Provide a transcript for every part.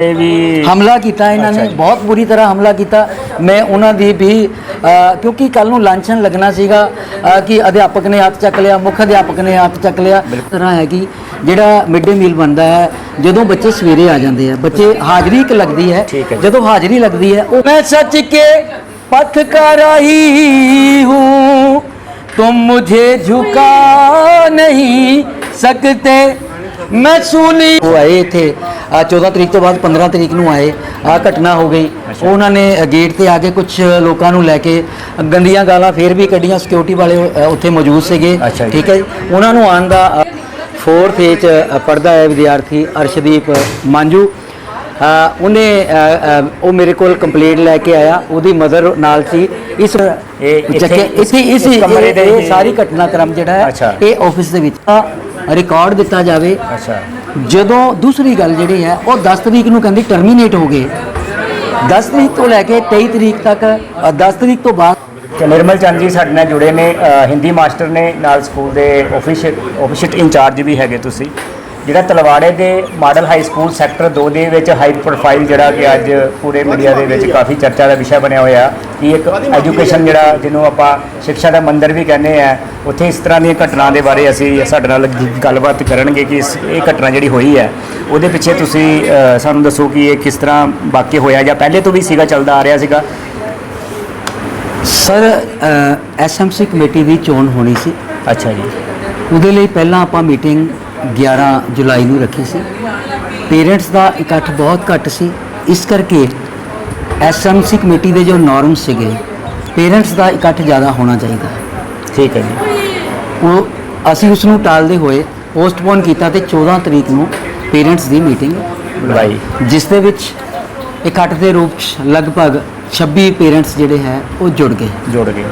ਤੇ ਵੀ ਹਮਲਾ ਕੀਤਾ ਇਹਨਾਂ ਨੇ ਬਹੁਤ ਬੁਰੀ ਤਰ੍ਹਾਂ ਹਮਲਾ ਕੀਤਾ। ਮੈਂ ਉਹਨਾਂ ਦੀ ਵੀ ਕਿਉਂਕਿ ਕੱਲ ਨੂੰ ਲਾਂਛਨ ਲੱਗਣਾ ਸੀਗਾ ਕਿ ਅਧਿਆਪਕ ਨੇ ਹੱਥ ਚੱਕ ਲਿਆ ਮੁੱਖ ਅਧਿਆਪਕ ਨੇ ਹੱਥ ਚੱਕ ਲਿਆ। ਤਰ੍ਹਾਂ ਹੈ ਕਿ ਜਿਹੜਾ ਮਿਡ ਡੇ ਮੀਲ ਬਣਦਾ ਹੈ ਜਦੋਂ ਬੱਚੇ ਸਵੇਰੇ ਆ ਜਾਂਦੇ ਆ ਬੱਚੇ ਹਾਜ਼ਰੀ ਇੱਕ ਲੱਗਦੀ ਹੈ ਜਦੋਂ ਹਾਜ਼ਰੀ ਲੱਗਦੀ ਹੈ ਉਹ ਮੈਂ ਸੱਚ ਕੇ ਪਥ ਕਰਾਈ ਹੂੰ। ਤੁਮ ਮੁਝੇ ਝੁਕਾ ਨਹੀਂ ਸਕਤੇ ਮੈਂ ਸੁਣੀ ਉਹ ਆਏ ਇੱਥੇ ਆ 14 ਤਰੀਕ ਤੋਂ ਬਾਅਦ 15 ਤਰੀਕ ਨੂੰ ਆਏ ਆ ਘਟਨਾ ਹੋ ਗਈ। ਉਹਨਾਂ ਨੇ ਗੇਟ ਤੇ ਆ ਕੇ ਕੁਝ ਲੋਕਾਂ ਨੂੰ ਲੈ ਕੇ ਗੰਦੀਆਂ ਗਾਲਾਂ ਫੇਰ ਵੀ ਕੱਢੀਆਂ। ਸਿਕਿਉਰਿਟੀ ਵਾਲੇ ਉੱਥੇ ਮੌਜੂਦ ਸੀਗੇ। ਠੀਕ ਹੈ ਉਹਨਾਂ ਨੂੰ ਆਉਣ ਦਾ 4th ਏ ਚ ਪੜਦਾ ਹੈ ਵਿਦਿਆਰਥੀ ਅਰਸ਼ਦੀਪ ਮਾਂਜੂ ਉਹਨੇ ਉਹ ਮੇਰੇ ਕੋਲ ਕੰਪਲੇਂਟ ਲੈ ਕੇ ਆਇਆ। ਉਹਦੀ ਮਦਰ ਨਾਲ ਸੀ। ਇਸ ਇੱਥੇ ਇਸ ਇਸ ਕਮਰੇ ਦੇ ਇਹ ਸਾਰੀ ਘਟਨਾਕ੍ਰਮ ਜਿਹੜਾ। ਹੈ ਇਹ ਆਫਿਸ ਦੇ ਵਿੱਚ। ਰਿਕਾਰਡ ਦਿੱਤਾ ਜਾਵੇ। ਅੱਛਾ। ਜਦੋਂ ਦੂਸਰੀ ਗੱਲ ਜਿਹੜੀ ਹੈ ਉਹ 10 ਤਰੀਕ ਨੂੰ ਕਹਿੰਦੀ ਟਰਮੀਨੇਟ ਹੋ ਗਏ। 10 ਤਰੀਕ ਤੋਂ ਲੈ ਕੇ 23 ਤਰੀਕ ਤੱਕ ਅ, 10 ਤਰੀਕ ਤੋਂ ਬਾਅਦ ਤੇ ਨਿਰਮਲ ਚੰਦ ਜੀ ਸਾਡੇ ਨਾਲ ਜੁੜੇ ਨੇ ਅ, ਹਿੰਦੀ ਮਾਸਟਰ ਨੇ ਨਾਲ ਸਕੂਲ ਦੇ ਆਫੀਸ਼ੀਅਲ ਆਫੀਸ਼ੀਅਲ ਇੰਚਾਰਜ ਵੀ ਹੈਗੇ ਤੁਸੀਂ। ਜਿਹੜਾ ਤਲਵਾੜੇ ਦੇ ਮਾਡਲ ਹਾਈ ਸਕੂਲ ਸੈਕਟਰ 2 ਦੇ ਵਿੱਚ ਹਾਈ ਪ੍ਰੋਫਾਈਲ ਜਿਹੜਾ ਕਿ ਅੱਜ ਪੂਰੇ ਮੀਡੀਆ ਦੇ ਵਿੱਚ ਕਾਫੀ ਚਰਚਾ ਦਾ ਵਿਸ਼ਾ ਬਣਿਆ ਹੋਇਆ ਕਿ ਇੱਕ ਐਜੂਕੇਸ਼ਨ ਜਿਹੜਾ ਜਿਹਨੂੰ ਆਪਾਂ ਸਿੱਖਿਆ ਦਾ ਮੰਦਿਰ ਵੀ ਕਹਿੰਦੇ ਆ ਉੱਥੇ ਇਸ ਤਰ੍ਹਾਂ ਦੀਆਂ ਘਟਨਾ ਦੇ ਬਾਰੇ ਅਸੀਂ ਸਾਡੇ ਨਾਲ ਗੱਲਬਾਤ ਕਰਨਗੇ ਕਿ ਇਸ ਇਹ ਘਟਨਾ ਜਿਹੜੀ ਹੋਈ ਹੈ। ਉਹਦੇ ਪਿੱਛੇ ਤੁਸੀਂ ਸਾਨੂੰ ਦੱਸੋ ਕਿ ਇਹ ਕਿਸ ਤਰ੍ਹਾਂ ਵਾਕਿਆ ਹੋਇਆ ਜਾਂ ਪਹਿਲੇ ਤੋਂ ਵੀ ਸੀਗਾ ਚੱਲਦਾ ਆ ਰਿਹਾ ਸੀਗਾ? ਸਰ ਐਸਐਮਸੀ ਕਮੇਟੀ ਦੀ ਚੋਣ ਹੋਣੀ ਸੀ। ਅੱਛਾ ਜੀ। ਉਹਦੇ ਲਈ ਪਹਿਲਾਂ ਆਪਾਂ ਮੀਟਿੰਗ 11 ਜੁਲਾਈ ਨੂੰ ਰੱਖੀ ਸੀ। ਪੇਰੈਂਟਸ ਦਾ ਇਕੱਠ ਬਹੁਤ ਘੱਟ ਸੀ। ਇਸ ਕਰਕੇ ਐਸਐਮਸੀ ਕਮੇਟੀ ਦੇ ਜੋ ਨਾਰਮਸ ਸੀਗੇ ਪੇਰੈਂਟਸ ਦਾ ਇਕੱਠ ਜ਼ਿਆਦਾ ਹੋਣਾ ਚਾਹੀਦਾ। ਠੀਕ ਹੈ ਜੀ। ਉਹ ਅਸੀਂ ਉਸ ਨੂੰ ਟਾਲਦੇ ਹੋਏ ਪੋਸਟਪੋਨ ਕੀਤਾ ਤੇ 14 ਤਰੀਕ ਨੂੰ ਪੇਰੈਂਟਸ ਦੀ ਮੀਟਿੰਗ ਬੁਲਾਈ। ਜਿਸ ਦੇ ਵਿੱਚ ਇਕੱਠ ਦੇ ਰੂਪ 'ਚ ਲਗਭਗ 26 ਪੇਰੈਂਟਸ ਜਿਹੜੇ ਹੈ ਉਹ ਜੁੜ ਗਏ। ਜੁੜ ਗਏ।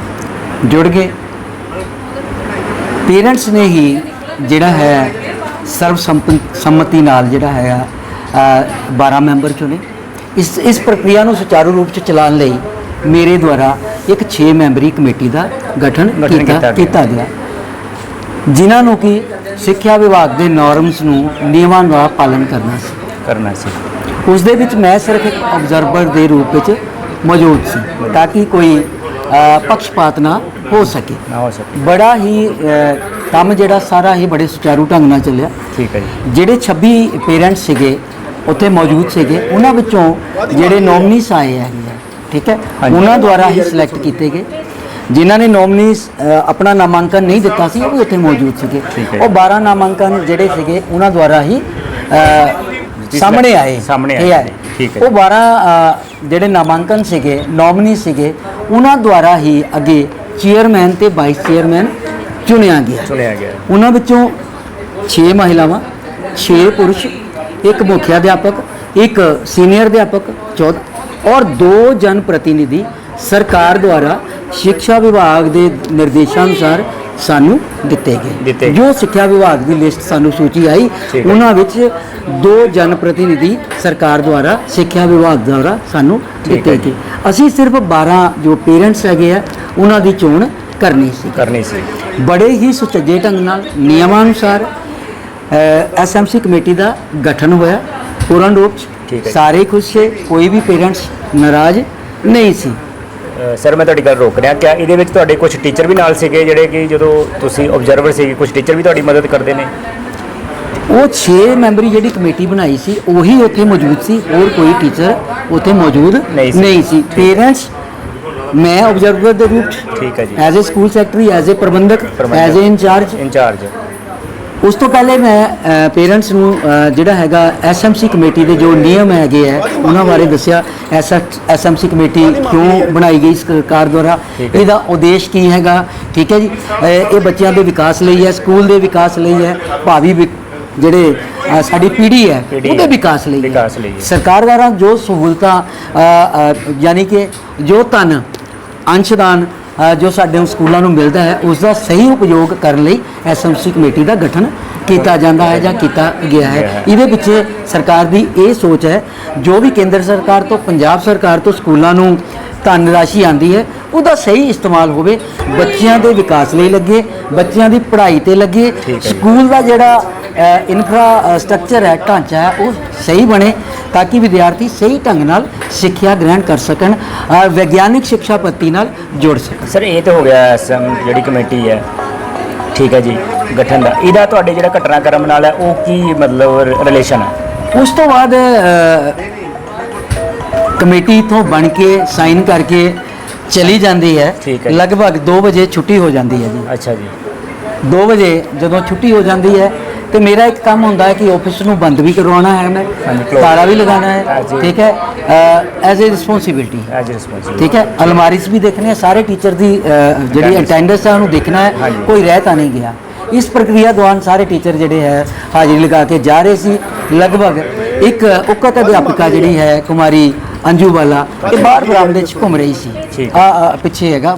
ਜੁੜ ਗਏ। ਪੇਰੈਂਟਸ ਨੇ ਹੀ ਜਿਹੜਾ ਹੈ ਸਰਵ ਸੰਮਤੀ ਨਾਲ ਜਿਹੜਾ ਹੈ ਅ, 12 ਮੈਂਬਰ ਚੁਣੇ ਇਸ ਇਸ ਪ੍ਰਕਿਰਿਆ ਨੂੰ ਸੁਚਾਰੂ ਰੂਪ ਚ ਚਲਾਉਣ ਲਈ ਮੇਰੇ ਦੁਆਰਾ ਇੱਕ 6 ਮੈਂਬਰੀ ਕਮੇਟੀ ਦਾ ਗਠਨ ਕੀਤਾ ਗਿਆ। ਜਿਨ੍ਹਾਂ ਨੂੰ ਕਿ ਸਿੱਖਿਆ ਵਿਭਾਗ ਦੇ ਨਾਰਮਸ ਨੂੰ ਨਿਯਮਾਂ ਦਾ ਪਾਲਨ ਕਰਨਾ ਸੀ। ਕਰਨਾ ਸੀ। ਉਸ ਦੇ ਵਿੱਚ ਮੈਂ ਸਿਰਫ ਇੱਕ ਆਬਜ਼ਰਵਰ ਦੇ ਰੂਪ ਵਿੱਚ ਮੌਜੂਦ ਸੀ ਤਾਂ ਕਿ ਕੋਈ ਪੱਖਪਾਤ ਨਾ ਹੋ ਸਕੇ ਨਾ ਹੋ ਸਕੇ ਬੜਾ ਹੀ ਅ, ਕੰਮ ਜਿਹੜਾ ਸਾਰਾ ਹੀ ਬੜੇ ਸੁਚਾਰੂ ਢੰਗ ਨਾਲ ਚੱਲਿਆ ਠੀਕ ਹੈ ਜੀ ਜਿਹੜੇ 26 ਪੇਰੈਂਟਸ ਸੀਗੇ ਉੱਥੇ ਮੌਜੂਦ ਸੀਗੇ ਉਹਨਾਂ ਵਿੱਚੋਂ ਜਿਹੜੇ ਨੋਮਨੀਸ ਆਏ ਆ ਠੀਕ ਹੈ। ਉਹਨਾਂ ਦੁਆਰਾ ਹੀ ਸਿਲੈਕਟ ਕੀਤੇ ਗਏ ਜਿਨ੍ਹਾਂ ਨੇ ਨੋਮਨੀਸ ਆਪਣਾ ਨਾਮਾਂਕਨ ਨਹੀਂ ਦਿੱਤਾ ਸੀ ਉਹ ਵੀ ਉੱਥੇ ਮੌਜੂਦ ਸੀਗੇ ਹੈ। ਉਹ 12 ਨਾਮਾਂਕਨ ਜਿਹੜੇ ਸੀਗੇ ਉਹਨਾਂ ਦੁਆਰਾ ਹੀ ਅ, ਸਾਹਮਣੇ ਆਏ ਸਾਹਮਣੇ ਇਹ ਆਏ। ਠੀਕ ਹੈ। ਉਹ 12 ਅ, ਜਿਹੜੇ ਨਾਮਾਂਕਨ ਸੀਗੇ ਨੋਮਨੀ ਸੀਗੇ ਉਹਨਾਂ ਦੁਆਰਾ ਹੀ ਅੱਗੇ ਚੇਅਰਮੈਨ ਤੇ ਵਾਈਸ ਚੇਅਰਮੈਨ ਚੁਣਿਆ ਗਿਆ। ਚੁਣਿਆ ਗਿਆ। ਉਹਨਾਂ ਵਿੱਚੋਂ 6 ਮਹਿਲਾਵਾਂ 6 ਪੁਰਸ਼ ਇੱਕ ਮੁੱਖ ਅਧਿਆਪਕ ਇੱਕ ਸੀਨੀਅਰ ਅਧਿਆਪਕ ਚੌਥ ਔਰ ਦੋ ਜਨ ਪ੍ਰਤੀਨਿਧੀ ਸਰਕਾਰ ਦੁਆਰਾ ਸਿੱਖਿਆ ਵਿਭਾਗ ਦੇ ਨਿਰਦੇਸ਼ਾਂ ਅਨੁਸਾਰ ਸਾਨੂੰ ਦਿੱਤੇ ਗਏ। ਜੋ ਸਿੱਖਿਆ ਵਿਭਾਗ ਦੀ ਲਿਸਟ ਸਾਨੂੰ ਸੂਚੀ ਆਈ। ਉਹਨਾਂ ਵਿੱਚ ਦੋ ਜਨ ਪ੍ਰਤੀਨਿਧੀ ਸਰਕਾਰ ਦੁਆਰਾ ਸਿੱਖਿਆ ਵਿਭਾਗ ਦੁਆਰਾ ਸਾਨੂੰ ਦਿੱਤੇ ਗਏ। ਅਸੀਂ ਸਿਰਫ 12 ਜੋ ਪੇਰੈਂਟਸ ਹੈਗੇ ਆ ਉਹਨਾਂ ਦੀ ਚੋਣ ਕਰਨੀ ਸੀ। ਕਰਨੀ ਸੀ। ਬੜੇ ਹੀ ਸੁਚੱਜੇ ਢੰਗ ਨਾਲ ਨਿਯਮਾਨੁਸਾਰ ਐਸਐਮਸੀ ਕਮੇਟੀ ਦਾ ਗਠਨ ਹੋਇਆ। ਪੂਰਨ ਰੂਪ। ਚ ਸਾਰੇ ਖੁਸ਼ ਸੀ ਕੋਈ ਵੀ ਪੇਰੈਂਟਸ ਨਾਰਾਜ਼ ਨਹੀਂ ਸੀ। ਸਰ ਮੈਂ ਤੁਹਾਡੀ ਗੱਲ ਰੋਕ ਰਿਹਾ। ਕਿ ਇਹਦੇ ਵਿੱਚ ਤੁਹਾਡੇ ਕੁਝ ਟੀਚਰ ਵੀ ਨਾਲ ਸੀਗੇ ਜਿਹੜੇ ਕਿ ਜਦੋਂ ਤੁਸੀਂ ਆਬਜ਼ਰਵਰ ਸੀਗੇ ਕੁਝ ਟੀਚਰ ਵੀ ਤੁਹਾਡੀ ਮਦਦ ਕਰਦੇ ਨੇ? ਉਹ 6 ਮੈਂਬਰੀ ਜਿਹੜੀ ਕਮੇਟੀ ਬਣਾਈ ਸੀ ਉਹੀ ਉੱਥੇ ਮੌਜੂਦ ਸੀ। ਹੋਰ ਕੋਈ ਟੀਚਰ ਉੱਥੇ ਮੌਜੂਦ। ਨਹੀਂ ਸੀ। ਪੇਰੈਂਟਸ ਮੈਂ ਆਬਜ਼ਰਵਰ ਦੇ ਰੂਪ ਠੀਕ ਹੈ ਜੀ as uh school secretary as uh ਪ੍ਰਬੰਧਕ। ਐਜ਼ ਅ ਇੰਚਾਰਜ ਇੰਚਾਰਜ ਉਸ ਤੋਂ ਪਹਿਲੇ ਮੈਂ ਪੇਰੈਂਟਸ ਨੂੰ ਜਿਹੜਾ ਹੈਗਾ ਐਸਐਮਸੀ ਕਮੇਟੀ ਦੇ ਜੋ ਨਿਯਮ ਹੈਗੇ ਹੈ ਉਹਨਾਂ ਬਾਰੇ ਦੱਸਿਆ ਐਸਐਮਸੀ ਕਮੇਟੀ ਕਿਉਂ ਬਣਾਈ ਗਈ ਸਰਕਾਰ ਦੁਆਰਾ। ਇਹਦਾ ਉਦੇਸ਼ ਕੀ ਹੈਗਾ ਠੀਕ ਹੈ ਜੀ ਇਹ ਬੱਚਿਆਂ ਦੇ ਵਿਕਾਸ ਲਈ ਹੈ ਸਕੂਲ ਦੇ ਵਿਕਾਸ ਲਈ ਹੈ ਭਾਵੀ ਜਿਹੜੇ ਸਾਡੀ ਪੀੜ੍ਹੀ ਹੈ ਉਹਦੇ। ਵਿਕਾਸ ਲਈ। ਸਰਕਾਰ ਦੁਆਰਾ ਜੋ ਸਹੂਲਤਾਂ ਯਾਨੀ ਕਿ ਜੋ ਧਨ ਅੰਸ਼ਦਾਨ ਜੋ ਸਾਡੇ ਸਕੂਲਾਂ ਨੂੰ ਮਿਲਦਾ ਹੈ ਉਸ ਦਾ ਸਹੀ ਉਪਯੋਗ ਕਰਨ ਲਈ ਐਸਐਮਸੀ ਕਮੇਟੀ ਦਾ ਗਠਨ ਕੀਤਾ ਜਾਂਦਾ ਹੈ ਜਾਂ ਕੀਤਾ ਗਿਆ ਹੈ ਹੈ। ਇਹਦੇ ਪਿੱਛੇ ਸਰਕਾਰ ਦੀ ਇਹ ਸੋਚ ਹੈ ਜੋ ਵੀ ਕੇਂਦਰ ਸਰਕਾਰ ਤੋਂ ਪੰਜਾਬ ਸਰਕਾਰ ਤੋਂ ਸਕੂਲਾਂ ਨੂੰ ਧਨ ਰਾਸ਼ੀ ਆਂਦੀ ਹੈ ਉਹਦਾ ਸਹੀ ਇਸਤੇਮਾਲ ਹੋਵੇ ਬੱਚਿਆਂ ਦੇ ਵਿਕਾਸ ਲਈ ਲੱਗੇ ਬੱਚਿਆਂ ਦੀ ਪੜ੍ਹਾਈ ਤੇ ਲੱਗੇ। ਸਕੂਲ ਦਾ ਜਿਹੜਾ ਇਨਫਰਾਸਟ੍ਰਕਚਰ ਹੈ ਢਾਂਚਾ ਹੈ ਉਹ ਸਹੀ ਬਣੇ ਤਾਂ ਕਿ ਵਿਦਿਆਰਥੀ ਸਹੀ ਢੰਗ ਨਾਲ ਸਿੱਖਿਆ ਗ੍ਰਹਿਣ ਕਰ ਸਕਣ ਵਿਗਿਆਨਿਕ ਸਿੱਖਿਆ ਪੱਤੀ ਨਾਲ ਜੁੜ ਸਕਣ। ਸਰ ਇਹ ਤਾਂ ਹੋ ਗਿਆ ਐਸਐਮ ਜਿਹੜੀ ਕਮੇਟੀ ਹੈ। ਠੀਕ ਹੈ ਜੀ ਗਠਨ ਦਾ। ਇਹਦਾ ਤੁਹਾਡੇ ਜਿਹੜਾ ਘਟਨਾਕ੍ਰਮ ਨਾਲ ਹੈ ਉਹ ਕੀ ਮਤਲਬ ਰਿਲੇਸ਼ਨ ਹੈ? ਉਸ ਤੋਂ ਬਾਅਦ ਕਮੇਟੀ ਤੋਂ ਬਣ ਕੇ ਸਾਈਨ ਕਰਕੇ ਚਲੀ ਜਾਂਦੀ ਹੈ ਠੀਕ ਹੈ ਜੀ। ਲਗਭਗ 2 ਵਜੇ ਛੁੱਟੀ ਹੋ ਜਾਂਦੀ ਹੈ ਜੀ ਅੱਛਾ ਜੀ 2 ਵਜੇ ਜਦੋਂ ਛੁੱਟੀ ਹੋ ਜਾਂਦੀ ਹੈ ਤੇ ਮੇਰਾ ਇੱਕ ਕੰਮ ਹੁੰਦਾ ਹੈ ਕਿ ਆਫਿਸ ਨੂੰ ਬੰਦ ਵੀ ਕਰਵਾਉਣਾ ਹੈ ਮੈਂ ਹਾਂਜੀ, close। ਤਾਲਾ ਵੀ ਲਗਾਉਣਾ ਹੈ ਹਾਂਜੀ। ਠੀਕ ਹੈ as uh responsibility as responsible ਠੀਕ ਹੈ ਅਲਮਾਰੀਸ ਵੀ ਦੇਖਣੇ ਆ ਸਾਰੇ ਟੀਚਰ ਦੀ ਅ, ਜਿਹੜੀ Attendance। ਅਟੈਂਡੈਂਸ ਹੈ ਉਹਨੂੰ ਦੇਖਣਾ ਹੈ ਹਾਂਜੀ। ਕੋਈ ਰਹਿ ਤਾਂ ਨਹੀਂ ਗਿਆ ਇਸ ਪ੍ਰਕਿਰਿਆ ਦੌਰਾਨ ਸਾਰੇ ਟੀਚਰ ਜਿਹੜੇ ਹੈ ਹਾਜ਼ਰੀ ਲਗਾ ਕੇ ਜਾ ਰਹੇ ਸੀ ਲਗਭਗ ਇੱਕ ਉਕਤ ਅਧਿਆਪਕਾ ਜਿਹੜੀ ਹੈ ਕੁਮਾਰੀ ਅੰਜੂ ਵਾਲਾ ਇਹ ਬਾਹਰ ਬਰਾਮਦੇ 'ਚ ਘੁੰਮ ਰਹੀ ਸੀ। ਆ ਪਿੱਛੇ ਹੈਗਾ।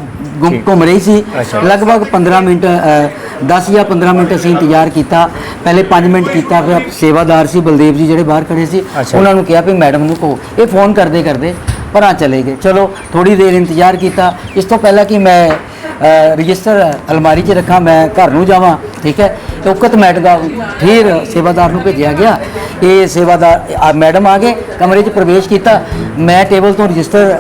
ਘੁੰਮ ਰਹੀ ਸੀ। ਲਗਭਗ 15 ਮਿੰਟ ਅ, 10 ਜਾਂ 15 ਮਿੰਟ ਅਸੀਂ ਇੰਤਜ਼ਾਰ ਕੀਤਾ ਪਹਿਲੇ 5 ਮਿੰਟ ਕੀਤਾ ਫਿਰ ਸੇਵਾਦਾਰ ਸੀ ਬਲਦੇਵ ਜੀ ਜਿਹੜੇ ਬਾਹਰ ਖੜੇ ਸੀ। ਉਹਨਾਂ ਨੂੰ ਕਿਹਾ ਵੀ ਮੈਡਮ ਨੂੰ ਕਹੋ ਇਹ ਫੋਨ ਕਰਦੇ ਕਰਦੇ ਪਰਾਂ ਚਲੇ ਗਏ ਚਲੋ ਥੋੜੀ ਦੇਰ ਇੰਤਜ਼ਾਰ ਕੀਤਾ ਇਸ ਤੋਂ ਪਹਿਲਾਂ ਕਿ ਮੈਂ ਰਜਿਸਟਰ ਅਲਮਾਰੀ 'ਚ ਰੱਖਾਂ ਮੈਂ ਘਰ ਨੂੰ ਜਾਵਾਂ ਠੀਕ ਹੈ? ਉਕਤ ਮੈਟ ਦਾ ਫਿਰ ਸੇਵਾਦਾਰ ਨੂੰ ਭੇਜਿਆ ਗਿਆ। ਇਹ ਸੇਵਾਦਾਰ ਮੈਡਮ ਆ ਗਏ ਕਮਰੇ 'ਚ ਪ੍ਰਵੇਸ਼ ਕੀਤਾ। ਮੈਂ ਟੇਬਲ ਤੋਂ ਰਜਿਸਟਰ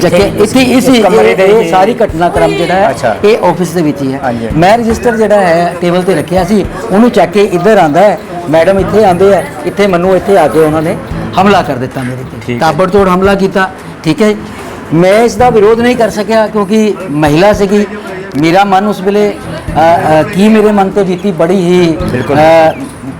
ਚੱਕੇ ਇੱਥੇ ਇਸ ਕਮਰੇ ਦੇ ਸਾਰੀ ਘਟਨਾਕ੍ਰਮ ਜਿਹੜਾ। ਹੈ ਇਹ ਆਫਿਸ ਦੇ ਵਿੱਚ ਹੀ ਹੈ। ਮੈਂ ਰਜਿਸਟਰ ਜਿਹੜਾ ਹੈ ਟੇਬਲ ਤੇ ਰੱਖਿਆ ਸੀ ਉਹਨੂੰ ਚੱਕ ਕੇ ਇੱਧਰ ਆਂਦਾ ਹੈ। ਮੈਡਮ ਇੱਥੇ ਆਂਦੇ ਆ ਇੱਥੇ ਮੈਨੂੰ ਇੱਥੇ ਆ ਕੇ ਉਹਨਾਂ ਨੇ ਹਮਲਾ ਕਰ ਦਿੱਤਾ ਮੇਰੇ ਤੇ। ਠੀਕ ਹੈ। ਤਾਬੜਤੋੜ ਹਮਲਾ ਕੀਤਾ ਠੀਕ ਹੈ? ਮੈਂ ਇਸ ਦਾ ਵਿਰੋਧ ਨਹੀਂ ਕਰ ਸਕਿਆ ਕਿਉਂਕਿ ਮਹਿਲਾ ਸੀਗੀ। ਮੇਰਾ ਮਨ ਉਸ ਵੇਲੇ ਕੀ ਮੇਰੇ ਮਨ ਤੇ ਬੀਤੀ ਬੜੀ ਹੀ।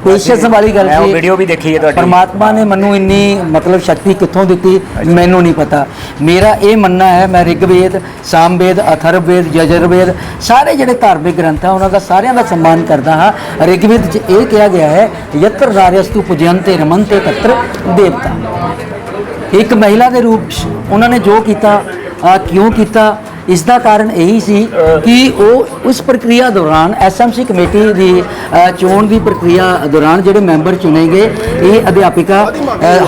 ਕੁਐਸਚਨ ਵਾਲੀ ਗੱਲ ਮੈਂ ਉਹ ਸੀ। ਵੀਡੀਓ ਵੀ ਦੇਖੀ ਹੈ ਤੁਹਾਡੀ। ਪਰਮਾਤਮਾ ਨੇ ਮੈਨੂੰ ਇੰਨੀ ਮਤਲਬ ਸ਼ਕਤੀ ਕਿੱਥੋਂ ਦਿੱਤੀ ਮੈਨੂੰ ਨਹੀਂ ਪਤਾ। ਮੇਰਾ ਇਹ ਮੰਨਣਾ ਹੈ ਮੈਂ ਰਿਗਵੇਦ ਸਾਮਵੇਦ ਅਥਰਵਵੇਦ ਯਜੁਰਵੇਦ ਸਾਰੇ ਜਿਹੜੇ ਧਾਰਮਿਕ ਗ੍ਰੰਥ ਆ ਉਹਨਾਂ ਦਾ ਸਾਰਿਆਂ ਦਾ ਸਨਮਾਨ ਕਰਦਾ ਹਾਂ। ਰਿਗਵੇਦ 'ਚ ਇਹ ਕਿਹਾ ਗਿਆ ਹੈ ਯਤਰ ਨਾਰਿਯਸਤੂ ਪੁਜਯੰਤੇ ਰਮਨਤੇ ਤਤਰ ਦੇਵਤਾ। ਇੱਕ ਮਹਿਲਾ ਦੇ ਰੂਪ 'ਚ ਉਹਨਾਂ ਨੇ ਜੋ ਕੀਤਾ ਆ ਕਿਉਂ ਕੀਤਾ ਇਸ ਦਾ ਕਾਰਨ ਇਹੀ ਸੀ ਕਿ ਉਹ ਉਸ ਪ੍ਰਕਿਰਿਆ ਦੌਰਾਨ ਐਸਐਮਸੀ ਕਮੇਟੀ ਦੀ ਚੋਣ ਦੀ ਪ੍ਰਕਿਰਿਆ ਦੌਰਾਨ ਜਿਹੜੇ ਮੈਂਬਰ ਚੁਣੇ ਗਏ ਇਹ ਅਧਿਆਪਿਕਾ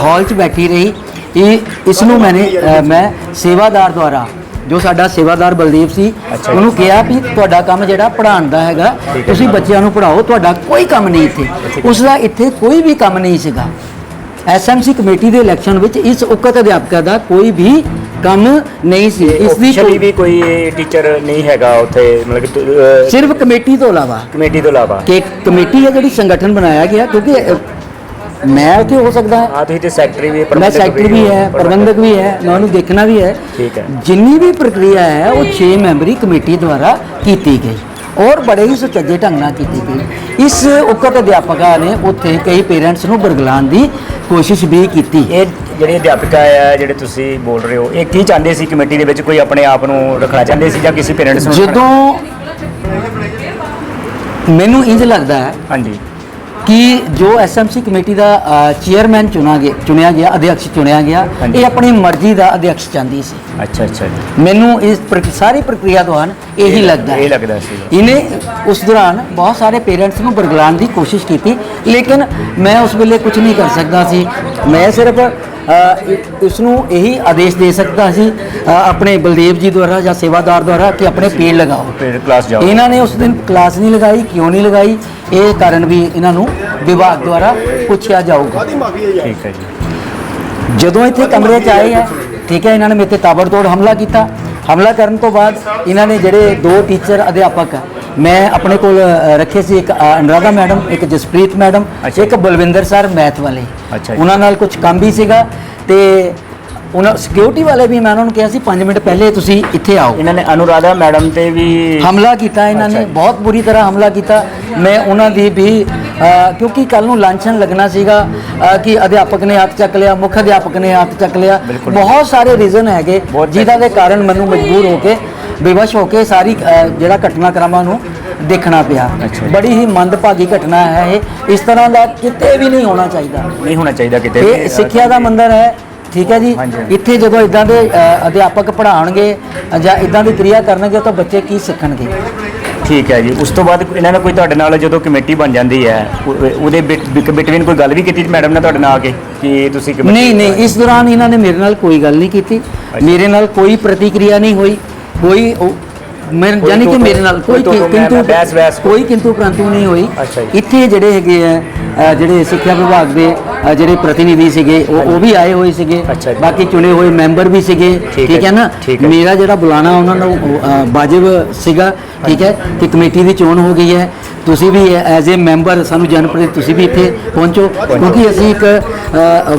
ਹਾਲ 'ਚ ਬੈਠੀ ਰਹੀ ਇਹ ਇਸ ਨੂੰ ਮੈਨੇ ਮੈਂ ਸੇਵਾਦਾਰ ਦੁਆਰਾ ਜੋ ਸਾਡਾ ਸੇਵਾਦਾਰ ਬਲਦੇਵ ਸੀ। ਉਹਨੂੰ ਕਿਹਾ ਵੀ ਤੁਹਾਡਾ ਕੰਮ ਜਿਹੜਾ ਪੜ੍ਹਾਉਣ ਦਾ ਹੈਗਾ ਤੁਸੀਂ। ਬੱਚਿਆਂ ਨੂੰ ਪੜ੍ਹਾਓ ਤੁਹਾਡਾ ਕੋਈ ਕੰਮ ਨਹੀਂ ਇੱਥੇ ਉਸ ਦਾ ਇੱਥੇ ਕੋਈ ਵੀ ਕੰਮ ਨਹੀਂ ਸੀਗਾ ਐਸਐਮਸੀ ਕਮੇਟੀ ਦੇ ਇਲੈਕਸ਼ਨ ਵਿੱਚ ਇਸ ਉਕਤ ਅਧਿਆਪਕਾ ਦਾ ਕੋਈ ਵੀ ਕੰਮ ਨਹੀਂ ਸੀ। ਇਸ ਦੀ Officially ਵੀ ਕੋਈ ਟੀਚਰ ਨਹੀਂ ਹੈਗਾ ਉੱਥੇ ਮਤਲਬ ਕਿ ਸਿਰਫ ਕਮੇਟੀ ਤੋਂ ਇਲਾਵਾ। ਕਮੇਟੀ ਤੋਂ ਇਲਾਵਾ। ਕਿ ਕਮੇਟੀ ਹੈ ਜਿਹੜੀ ਸੰਗਠਨ ਬਣਾਇਆ ਗਿਆ ਕਿਉਂਕਿ ਮੈਂ ਉੱਥੇ ਹੋ ਸਕਦਾ। ਹੈ ਤੁਸੀਂ ਤੇ ਸੈਕਟਰੀ ਵੀ ਮੈਂ ਸੈਕਟਰੀ ਵੀ ਹੈ। ਪ੍ਰਬੰਧਕ ਵੀ ਹੈ ਮੈਂ ਉਹਨੂੰ ਦੇਖਣਾ ਵੀ ਹੈ। ਠੀਕ ਹੈ। ਜਿੰਨੀ ਵੀ ਪ੍ਰਕਿਰਿਆ ਹੈ ਉਹ 6 ਮੈਂਬਰੀ ਕਮੇਟੀ ਦੁਆਰਾ ਕੀਤੀ ਗਈ। ਔਰ ਬੜੇ ਹੀ ਸੁਚੱਜੇ ਢੰਗ ਨਾਲ ਕੀਤੀ ਗਈ। ਇਸ ਉਕਤ ਅਧਿਆਪਕਾ ਨੇ ਉੱਥੇ ਕਈ ਪੇਰੈਂਟਸ ਨੂੰ ਬਰਗਲਾਉਣ ਦੀ ਕੋਸ਼ਿਸ਼ ਵੀ ਕੀਤੀ। ਇਹ ਜਿਹੜੇ ਅਧਿਆਪਿਕਾ ਆ ਜਿਹੜੇ ਤੁਸੀਂ ਬੋਲ ਰਹੇ ਹੋ ਇਹ ਕੀ ਚਾਹੁੰਦੇ ਸੀ ਕਮੇਟੀ ਦੇ ਵਿੱਚ? ਕੋਈ ਆਪਣੇ ਆਪ ਨੂੰ ਰੱਖਣਾ ਚਾਹੁੰਦੇ ਸੀ ਜਾਂ ਕਿਸੇ ਪੇਰੈਂਟਸ ਨੂੰ ਰੱਖਣਾ- ਜਦੋਂ ਮੈਨੂੰ ਇੰਜ ਲੱਗਦਾ ਹੈ ਹਾਂਜੀ। ਕਿ ਜੋ ਐਸਐਮਸੀ ਕਮੇਟੀ ਦਾ ਚੇਅਰਮੈਨ ਚੁਣਾ ਗਿਆ ਚੁਣਿਆ ਗਿਆ ਅਧਿਕਸ਼ ਚੁਣਿਆ ਗਿਆ। ਇਹ ਆਪਣੀ ਮਰਜ਼ੀ ਦਾ ਅਧਿਕਸ਼ ਚਾਹੁੰਦੀ ਸੀ। ਅੱਛਾ ਅੱਛਾ ਮੈਨੂੰ ਇਸ ਸਾਰੀ ਪ੍ਰਕਿਰਿਆ ਦੌਰਾਨ ਇਹੀ ਲੱਗਦਾ ਇਹ ਲੱਗਦਾ ਸੀ। ਇਹਨੇ ਉਸ ਦੌਰਾਨ ਬਹੁਤ ਸਾਰੇ ਪੇਰੈਂਟਸ ਨੂੰ ਬਰਗਲਾਉਣ ਦੀ ਕੋਸ਼ਿਸ਼ ਕੀਤੀ ਲੇਕਿਨ ਮੈਂ ਉਸ ਵੇਲੇ ਕੁਝ ਨਹੀਂ ਕਰ ਸਕਦਾ ਸੀ। ਮੈਂ ਸਿਰਫ ਇਸ ਨੂੰ ਇਹੀ ਆਦੇਸ਼ ਦੇ ਸਕਦਾ ਸੀ ਆਪਣੇ ਬਲਦੇਵ ਜੀ ਦੁਆਰਾ ਜਾਂ ਸੇਵਾਦਾਰ ਦੁਆਰਾ ਕਿ ਆਪਣੇ ਪੇੜ ਲਗਾਓ। ਫਿਰ ਕਲਾਸ ਜਾਓ। ਇਹਨਾਂ ਨੇ ਉਸ ਦਿਨ ਕਲਾਸ ਨਹੀਂ ਲਗਾਈ ਕਿਉਂ ਨਹੀਂ ਲਗਾਈ? ਇਹ ਕਾਰਨ ਵੀ ਇਹਨਾਂ ਨੂੰ ਵਿਭਾਗ ਦੁਆਰਾ ਪੁੱਛਿਆ ਜਾਊਗਾ। ਠੀਕ ਹੈ ਜੀ। ਜਦੋਂ ਇੱਥੇ ਕਮਰੇ 'ਚ ਆਏ ਆ ਠੀਕ ਹੈ ਇਹਨਾਂ ਨੇ ਮੇਰੇ ਤੇ ਤਾਬੜਤੋੜ ਹਮਲਾ ਕੀਤਾ। ਹਮਲਾ ਕਰਨ ਤੋਂ ਬਾਅਦ ਇਹਨਾਂ ਨੇ ਜਿਹੜੇ ਦੋ ਟੀਚਰ ਅਧਿਆਪਕ ਆ, ਮੈਂ ਆਪਣੇ ਕੋਲ ਰੱਖੇ ਸੀ ਇੱਕ ਅਨੁਰਾਧਾ ਮੈਡਮ ਇੱਕ ਜਸਪ੍ਰੀਤ ਮੈਡਮ ਇੱਕ ਬਲਵਿੰਦਰ ਸਰ ਮੈਥ ਵਾਲੇ। ਉਹਨਾਂ ਨਾਲ ਕੁਝ ਕੰਮ ਵੀ ਸੀਗਾ ਤੇ ਉਹਨਾਂ ਸਿਕਿਉਰਿਟੀ ਵਾਲੇ ਵੀ ਮੈਂ ਉਹਨਾਂ ਨੂੰ ਕਿਹਾ ਸੀ 5 ਮਿੰਟ ਪਹਿਲੇ ਤੁਸੀਂ ਇੱਥੇ ਆਓ ਇਹਨਾਂ ਨੇ ਅਨੁਰਾਧਾ ਮੈਡਮ ਤੇ ਵੀ ਹਮਲਾ ਕੀਤਾ ਇਹਨਾਂ ਨੇ। ਬਹੁਤ ਬੁਰੀ ਤਰ੍ਹਾਂ ਹਮਲਾ ਕੀਤਾ ਮੈਂ ਉਹਨਾਂ ਦੀ ਵੀ ਕਿਉਂਕਿ ਕੱਲ ਨੂੰ ਲਾਂਛਨ ਲੱਗਣਾ ਸੀਗਾ ਕਿ ਅਧਿਆਪਕ ਨੇ ਹੱਥ ਚੱਕ ਲਿਆ ਮੁੱਖ ਅਧਿਆਪਕ ਨੇ ਹੱਥ ਚੱਕ ਲਿਆ। ਬਹੁਤ ਸਾਰੇ ਰੀਜ਼ਨ ਹੈਗੇ ਜਿਨ੍ਹਾਂ ਦੇ ਕਾਰਨ ਮੈਨੂੰ ਮਜਬੂਰ ਹੋ ਕੇ ਬੇਵਸ਼ ਹੋ ਕੇ ਸਾਰੀ ਅ, ਜਿਹੜਾ ਘਟਨਾਕ੍ਰਮਾਂ ਨੂੰ ਦੇਖਣਾ ਪਿਆ। ਬੜੀ ਹੀ ਮੰਦਭਾਗੀ ਘਟਨਾ ਹੈ ਇਹ। ਇਸ ਤਰ੍ਹਾਂ ਦਾ ਕਿਤੇ ਵੀ ਨਹੀਂ ਹੋਣਾ ਚਾਹੀਦਾ। ਨਹੀਂ ਹੋਣਾ ਚਾਹੀਦਾ ਕਿਤੇ ਇਹ ਵੀ। ਸਿੱਖਿਆ ਦਾ ਮੰਦਰ ਹੈ ਠੀਕ ਹੈ ਜੀ? ਹਾਂਜੀ। ਇੱਥੇ ਜਦੋਂ ਇਦਾਂ ਦੇ ਅ, ਅਧਿਆਪਕ ਪੜ੍ਹਾਉਣਗੇ ਜਾਂ ਇਦਾਂ ਦੀ ਕਿਰਿਆ ਕਰਨਗੇ ਤਾਂ ਬੱਚੇ ਕੀ ਸਿੱਖਣਗੇ? ਠੀਕ ਹੈ ਜੀ। ਉਸ ਤੋਂ ਬਾਅਦ ਇਹਨਾਂ ਨੇ ਕੋਈ ਤੁਹਾਡੇ ਨਾਲ ਜਦੋਂ ਕਮੇਟੀ ਬਣ ਜਾਂਦੀ ਹੈ ਉਹ- ਉਹਦੇ ਬਿਟਵੀਨ ਕੋਈ ਗੱਲ ਵੀ ਕੀਤੀ ਮੈਡਮ ਨੇ ਤੁਹਾਡੇ ਨਾਲ ਆ ਕੇ ਕਿ ਤੁਸੀਂ ਕਮੇਟੀ ਨਹੀਂ ਨਹੀਂ। ਇਸ ਦੌਰਾਨ ਇਹਨਾਂ ਨੇ ਮੇਰੇ ਨਾਲ ਕੋਈ ਗੱਲ ਨਹੀਂ ਕੀਤੀ। ਮੇਰੇ ਨਾਲ ਕੋਈ ਪ੍ਰਤੀਕਿਰਿਆ ਨਹੀਂ ਹੋਈ। ਕੋਈ ਮੈਂ ਯਾਨੀ ਕਿ ਮੇਰੇ ਨਾਲ ਕੋਈ ਕਿੰਤੂ ਕੋਈ- ਕਿੰਤੂ ਪ੍ਰੰਤੂ ਨਹੀਂ ਹੋਈ। ਇੱਥੇ ਜਿਹੜੇ ਹੈਗੇ ਆ ਜਿਹੜੇ ਸਿੱਖਿਆ ਵਿਭਾਗ ਦੇ ਜਿਹੜੇ ਪ੍ਰਤੀਨਿਧੀ ਸੀਗੇ ਉਹ ਉਹ ਵੀ ਆਏ ਹੋਏ ਸੀਗੇ। ਬਾਕੀ ਚੁਣੇ ਹੋਏ ਮੈਂਬਰ ਵੀ ਸੀਗੇ। ਠੀਕ ਹੈ ਨਾ। ਮੇਰਾ ਜਿਹੜਾ ਬੁਲਾਣਾ ਉਹਨਾਂ ਨੂੰ ਵਾਜਿਬ ਸੀਗਾ। ਠੀਕ ਹੈ? ਕਿ ਕਮੇਟੀ ਦੀ ਚੋਣ ਹੋ ਗਈ ਹੈ। ਤੁਸੀਂ ਵੀ ਐਜ਼ ਅ ਮੈਂਬਰ ਸਾਨੂੰ ਜਨਪ੍ਰਤੀ ਤੁਸੀਂ ਵੀ ਇੱਥੇ ਪਹੁੰਚੋ ਕਿਉਂਕਿ ਅਸੀਂ ਇੱਕ